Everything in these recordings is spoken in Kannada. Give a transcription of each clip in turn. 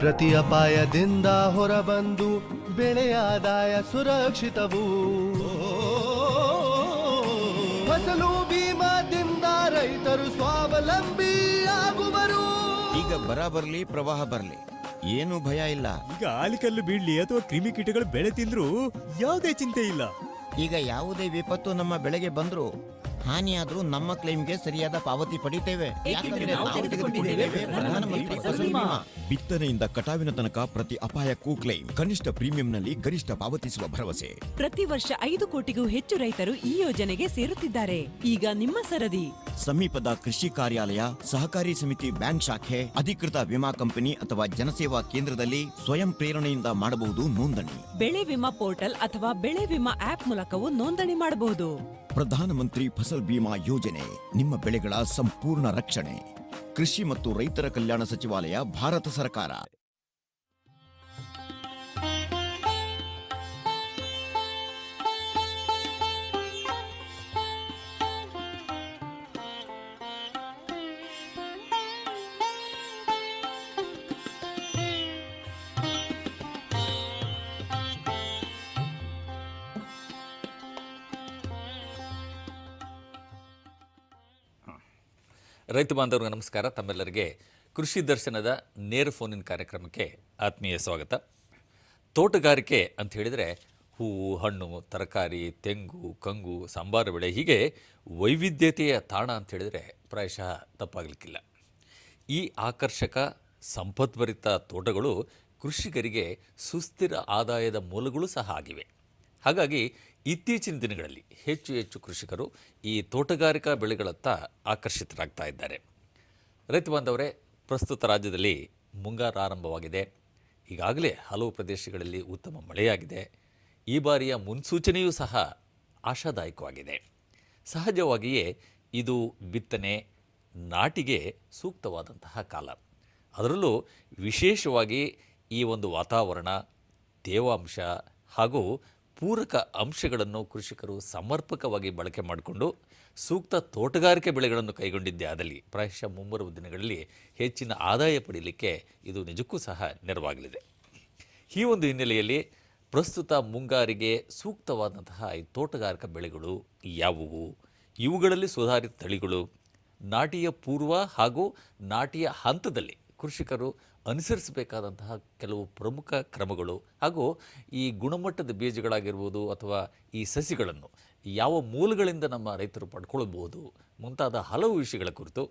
ಪ್ರತಿ ಅಪಾಯದಿಂದ ಹೊರಬಂದು ಬೆಳೆಯ ಆದಾಯ ಸುರಕ್ಷಿತವು. ಫಸಲು ಬೀಮಾದಿಂದ ರೈತರು ಸ್ವಾವಲಂಬಿ ಆಗುವರು. ಈಗ ಬರ ಬರಲಿ ಪ್ರವಾಹ ಬರಲಿ. ಏನು ಭಯ ಇಲ್ಲ. ಈಗ ಆಲಿಕಲ್ಲು ಬೀಳ್ಲಿ ಅಥವಾ ಕ್ರಿಮಿಕೀಟಗಳು ಬೆಳೆ ತಿಂದ್ರು ಯಾವುದೇ ಚಿಂತೆ ಇಲ್ಲ. ಈಗ ಯಾವುದೇ ವಿಪತ್ತು ನಮ್ಮ ಬೆಳೆಗೆ ಬಂದ್ರು ಹಾನಿಯಾದ್ರೂ ನಮ್ಮ ಕ್ಲೈಮ್ಗೆ ಸರಿಯಾದ ಪಾವತಿ ಪಡಿತೇವೆ ಯಾಕಂದ್ರೆ ನಾವು ತೆಗೆದುಕೊಂಡಿದ್ದೇವೆ? ಪ್ರಧಾನಮಂತ್ರಿ ಫಸಲ್ ಬಿಮಾ. ಬಿತ್ತನೆಯಿಂದ ಕಟಾವಿನ ತನಕ ಪ್ರತಿ ಅಪಾಯಕ್ಕೂ ಕ್ಲೈಮ್ ಕನಿಷ್ಠ ಪ್ರೀಮಿಯಂನಲ್ಲಿ ಗರಿಷ್ಠ ಪಾವತಿಸುವ ಭರವಸೆ. ಪ್ರತಿ ವರ್ಷ ಐದು ಕೋಟಿಗೂ ಹೆಚ್ಚು ರೈತರು ಈ ಯೋಜನೆಗೆ ಸೇರುತ್ತಿದ್ದಾರೆ. ಈಗ ನಿಮ್ಮ ಸರದಿ. ಸಮೀಪದ ಕೃಷಿ ಕಾರ್ಯಾಲಯ ಸಹಕಾರಿ ಸಮಿತಿ ಬ್ಯಾಂಕ್ ಶಾಖೆ ಅಧಿಕೃತ ವಿಮಾ ಕಂಪನಿ ಅಥವಾ ಜನಸೇವಾ ಕೇಂದ್ರದಲ್ಲಿ ಸ್ವಯಂ ಪ್ರೇರಣೆಯಿಂದ ಮಾಡಬಹುದು ನೋಂದಣಿ. ಬೆಳೆ ವಿಮಾ ಪೋರ್ಟಲ್ ಅಥವಾ ಬೆಳೆ ವಿಮಾ ಆಪ್ ಮೂಲಕವೂ ನೋಂದಣಿ ಮಾಡಬಹುದು. ಪ್ರಧಾನಮಂತ್ರಿ ಫಸಲ್ ಬಿಮಾ ಯೋಜನೆ, ನಿಮ್ಮ ಬೆಳೆಗಳ ಸಂಪೂರ್ಣ ರಕ್ಷಣೆ. ಕೃಷಿ ಮತ್ತು ರೈತರ ಕಲ್ಯಾಣ ಸಚಿವಾಲಯ, ಭಾರತ ಸರ್ಕಾರ. ರೈತ ಬಾಂಧವರಿಗೆ ನಮಸ್ಕಾರ. ತಮ್ಮೆಲ್ಲರಿಗೆ ಕೃಷಿ ದರ್ಶನದ ನೇರ ಫೋನಿನ ಕಾರ್ಯಕ್ರಮಕ್ಕೆ ಆತ್ಮೀಯ ಸ್ವಾಗತ. ತೋಟಗಾರಿಕೆ ಅಂತ ಹೇಳಿದರೆ ಹೂವು, ಹಣ್ಣು, ತರಕಾರಿ, ತೆಂಗು, ಕಂಗು, ಸಾಂಬಾರು ಬೆಳೆ ಹೀಗೆ ವೈವಿಧ್ಯತೆಯ ತಾಣ ಅಂತ ಹೇಳಿದರೆ ಪ್ರಾಯಶಃ ತಪ್ಪಾಗಲಿಕ್ಕಿಲ್ಲ. ಈ ಆಕರ್ಷಕ, ಸಂಪದ್ಭರಿತ ತೋಟಗಳು ಕೃಷಿಕರಿಗೆ ಸುಸ್ಥಿರ ಆದಾಯದ ಮೂಲಗಳು ಸಹ ಆಗಿವೆ. ಹಾಗಾಗಿ ಇತ್ತೀಚಿನ ದಿನಗಳಲ್ಲಿ ಹೆಚ್ಚು ಹೆಚ್ಚು ಕೃಷಿಕರು ಈ ತೋಟಗಾರಿಕಾ ಬೆಳೆಗಳತ್ತ ಆಕರ್ಷಿತರಾಗ್ತಾ ಇದ್ದಾರೆ. ರೈತ ಬಾಂಧವರೇ, ಪ್ರಸ್ತುತ ರಾಜ್ಯದಲ್ಲಿ ಮುಂಗಾರು ಆರಂಭವಾಗಿದೆ. ಈಗಾಗಲೇ ಹಲವು ಪ್ರದೇಶಗಳಲ್ಲಿ ಉತ್ತಮ ಮಳೆಯಾಗಿದೆ. ಈ ಬಾರಿಯ ಮುನ್ಸೂಚನೆಯೂ ಸಹ ಆಶಾದಾಯಕವಾಗಿದೆ. ಸಹಜವಾಗಿಯೇ ಇದು ಬಿತ್ತನೆ, ನಾಟಿಗೆ ಸೂಕ್ತವಾದಂತಹ ಕಾಲ. ಅದರಲ್ಲೂ ವಿಶೇಷವಾಗಿ ಈ ಒಂದು ವಾತಾವರಣ, ತೇವಾಂಶ ಹಾಗೂ ಪೂರಕ ಅಂಶಗಳನ್ನು ಕೃಷಿಕರು ಸಮರ್ಪಕವಾಗಿ ಬಳಕೆ ಮಾಡಿಕೊಂಡು ಸೂಕ್ತ ತೋಟಗಾರಿಕೆ ಬೆಳೆಗಳನ್ನು ಕೈಗೊಂಡಿದ್ದೇ. ಆದಲ್ಲಿ ಪ್ರಾಯಶಃ ಮುಂಬರುವ ದಿನಗಳಲ್ಲಿ ಹೆಚ್ಚಿನ ಆದಾಯ ಪಡೆಯಲಿಕ್ಕೆ ಇದು ನಿಜಕ್ಕೂ ಸಹ ನೆರವಾಗಲಿದೆ. ಈ ಒಂದು ಹಿನ್ನೆಲೆಯಲ್ಲಿ ಪ್ರಸ್ತುತ ಮುಂಗಾರಿಗೆ ಸೂಕ್ತವಾದಂತಹ ಈ ತೋಟಗಾರಿಕಾ ಬೆಳೆಗಳು ಯಾವುವು? ಇವುಗಳಲ್ಲಿ ಸುಧಾರಿತ ತಳಿಗಳು ನಾಟಿಯ ಪೂರ್ವ ಹಾಗೂ ನಾಟಿಯ ಹಂತದಲ್ಲಿ ಕೃಷಿಕರು ಅನುಸರಿಸಬೇಕಾದಂತಹ ಕೆಲವು ಪ್ರಮುಖ ಕ್ರಮಗಳು ಹಾಗೂ ಈ ಗುಣಮಟ್ಟದ ಬೀಜಗಳಾಗಿರ್ಬೋದು ಅಥವಾ ಈ ಸಸಿಗಳನ್ನು ಯಾವ ಮೂಲಗಳಿಂದ ನಮ್ಮ ರೈತರು ಪಡ್ಕೊಳ್ಬೋದು ಮುಂತಾದ ಹಲವು ವಿಷಯಗಳ ಕುರಿತು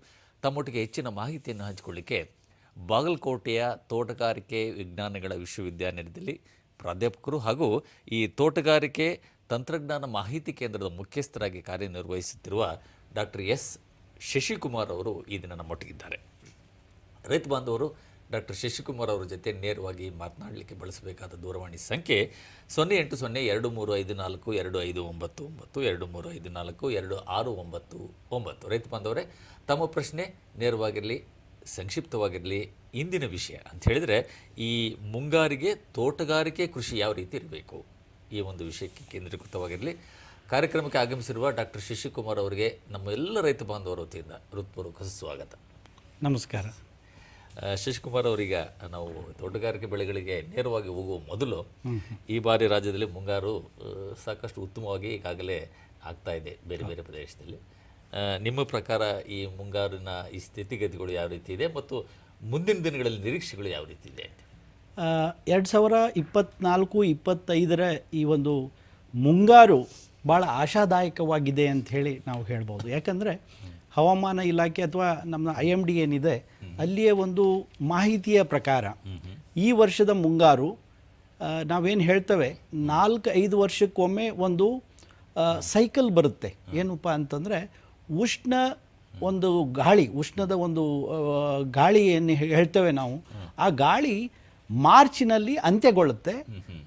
ತಮ್ಮೊಟ್ಟಿಗೆ ಹೆಚ್ಚಿನ ಮಾಹಿತಿಯನ್ನು ಹಂಚಿಕೊಳ್ಳಿಕ್ಕೆ ಬಾಗಲಕೋಟೆಯ ತೋಟಗಾರಿಕೆ ವಿಜ್ಞಾನಗಳ ವಿಶ್ವವಿದ್ಯಾನಿಲಯದಲ್ಲಿ ಪ್ರಾಧ್ಯಾಪಕರು ಹಾಗೂ ಈ ತೋಟಗಾರಿಕೆ ತಂತ್ರಜ್ಞಾನ ಮಾಹಿತಿ ಕೇಂದ್ರದ ಮುಖ್ಯಸ್ಥರಾಗಿ ಕಾರ್ಯನಿರ್ವಹಿಸುತ್ತಿರುವ ಡಾಕ್ಟರ್ ಎಸ್ ಶಶಿಕುಮಾರ್ ಅವರು ಈ ದಿನ ನಮ್ಮೊಟ್ಟಿಗಿದ್ದಾರೆ. ರೈತ ಬಾಂಧವರು ಡಾಕ್ಟರ್ ಶಶಿಕುಮಾರ್ ಅವರ ಜೊತೆ ನೇರವಾಗಿ ಮಾತನಾಡಲಿಕ್ಕೆ ಬಳಸಬೇಕಾದ ದೂರವಾಣಿ ಸಂಖ್ಯೆ ಸೊನ್ನೆ ಎಂಟು ಸೊನ್ನೆ ಎರಡು ಮೂರು ಐದು ನಾಲ್ಕು ಎರಡು ಐದು ಒಂಬತ್ತು ಒಂಬತ್ತು, ಎರಡು ಮೂರು ಐದು ನಾಲ್ಕು, ಎರಡು ಆರು ಒಂಬತ್ತು ಒಂಬತ್ತು. ರೈತ ಬಾಂಧವರೇ, ತಮ್ಮ ಪ್ರಶ್ನೆ ನೇರವಾಗಿರಲಿ, ಸಂಕ್ಷಿಪ್ತವಾಗಿರಲಿ, ಇಂದಿನ ವಿಷಯ ಅಂತ ಹೇಳಿದರೆ ಈ ಮುಂಗಾರಿಗೆ ತೋಟಗಾರಿಕೆ ಕೃಷಿ ಯಾವ ರೀತಿ ಇರಬೇಕು? ಈ ಒಂದು ವಿಷಯಕ್ಕೆ ಕೇಂದ್ರೀಕೃತವಾಗಿರಲಿ. ಕಾರ್ಯಕ್ರಮಕ್ಕೆ ಆಗಮಿಸಿರುವ ಡಾಕ್ಟರ್ ಶಶಿಕುಮಾರ್ ಅವರಿಗೆ ನಮ್ಮ ಎಲ್ಲ ರೈತ ಬಾಂಧವರ ವತಿಯಿಂದ ಹೃತ್ಪೂರ್ವಕ ಸ್ವಾಗತ ನಮಸ್ಕಾರ. ಶಶಿಕುಮಾರ್ ಅವರೀಗ ನಾವು ತೋಟಗಾರಿಕೆ ಬೆಳೆಗಳಿಗೆ ನೇರವಾಗಿ ಹೋಗುವ ಮೊದಲು ಈ ಬಾರಿ ರಾಜ್ಯದಲ್ಲಿ ಮುಂಗಾರು ಸಾಕಷ್ಟು ಉತ್ತಮವಾಗಿ ಈಗಾಗಲೇ ಆಗ್ತಾ ಇದೆ ಬೇರೆ ಬೇರೆ ಪ್ರದೇಶದಲ್ಲಿ. ನಿಮ್ಮ ಪ್ರಕಾರ ಈ ಮುಂಗಾರಿನ ಈ ಸ್ಥಿತಿಗತಿಗಳು ಯಾವ ರೀತಿ ಇದೆ ಮತ್ತು ಮುಂದಿನ ದಿನಗಳಲ್ಲಿ ನಿರೀಕ್ಷೆಗಳು ಯಾವ ರೀತಿ ಇದೆ ಎರಡು ಸಾವಿರ ಇಪ್ಪತ್ನಾಲ್ಕು, ಇಪ್ಪತ್ತೈದರ ಈ ಒಂದು ಮುಂಗಾರು ಭಾಳ ಆಶಾದಾಯಕವಾಗಿದೆ ಅಂತ ಹೇಳಿ ನಾವು ಹೇಳ್ಬೋದು. ಯಾಕಂದರೆ ಹವಾಮಾನ ಇಲಾಖೆ ಅಥವಾ ನಮ್ಮ ಐ ಎಂ ಡಿ ಏನಿದೆ, ಅಲ್ಲಿಯೇ ಒಂದು ಮಾಹಿತಿಯ ಪ್ರಕಾರ ಈ ವರ್ಷದ ಮುಂಗಾರು ನಾವೇನು ಹೇಳ್ತೇವೆ, ನಾಲ್ಕು ಐದು ವರ್ಷಕ್ಕೊಮ್ಮೆ ಒಂದು ಸೈಕಲ್ ಬರುತ್ತೆ. ಏನಪ್ಪ ಅಂತಂದರೆ ಉಷ್ಣ ಒಂದು ಗಾಳಿ, ಉಷ್ಣದ ಒಂದು ಗಾಳಿ ಏನು ಹೇಳ್ತೇವೆ ನಾವು, ಆ ಗಾಳಿ ಮಾರ್ಚಿನಲ್ಲಿ ಅಂತ್ಯಗೊಳ್ಳುತ್ತೆ.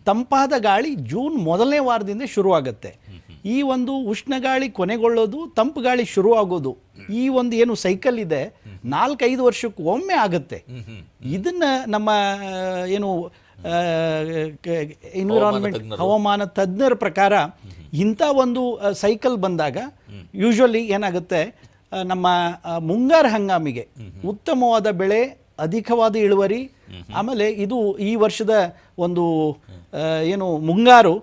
ತಂಪಾದ ಗಾಳಿ ಜೂನ್ ಮೊದಲನೇ ವಾರದಿಂದ ಶುರುವಾಗುತ್ತೆ. ಈ ಒಂದು ಉಷ್ಣ ಗಾಳಿ ಕೊನೆಗೊಳ್ಳೋದು, ತಂಪು ಗಾಳಿ ಶುರುವಾಗೋದು. ಈ ಒಂದು ಏನು ಸೈಕಲ್ ಇದೆ ನಾಲ್ಕೈದು ವರ್ಷಕ್ಕೆ ಒಮ್ಮೆ ಆಗುತ್ತೆ. ಇದನ್ನ ನಮ್ಮ ಏನು ಎನ್ವಿರಾನ್ಮೆಂಟ್ ಹವಾಮಾನ ತಜ್ಞರ. ಪ್ರಕಾರ ಇಂಥ ಒಂದು ಸೈಕಲ್ ಬಂದಾಗ ಯೂಶ್ವಲಿ ಏನಾಗುತ್ತೆ ನಮ್ಮ ಮುಂಗಾರು ಹಂಗಾಮಿಗೆ ಉತ್ತಮವಾದ ಬೆಳೆ ಅಧಿಕವಾದ ಇಳುವರಿ ಆಮೇಲೆ ಇದು ಈ ವರ್ಷದ ಒಂದು ಏನು ಮುಂಗಾರು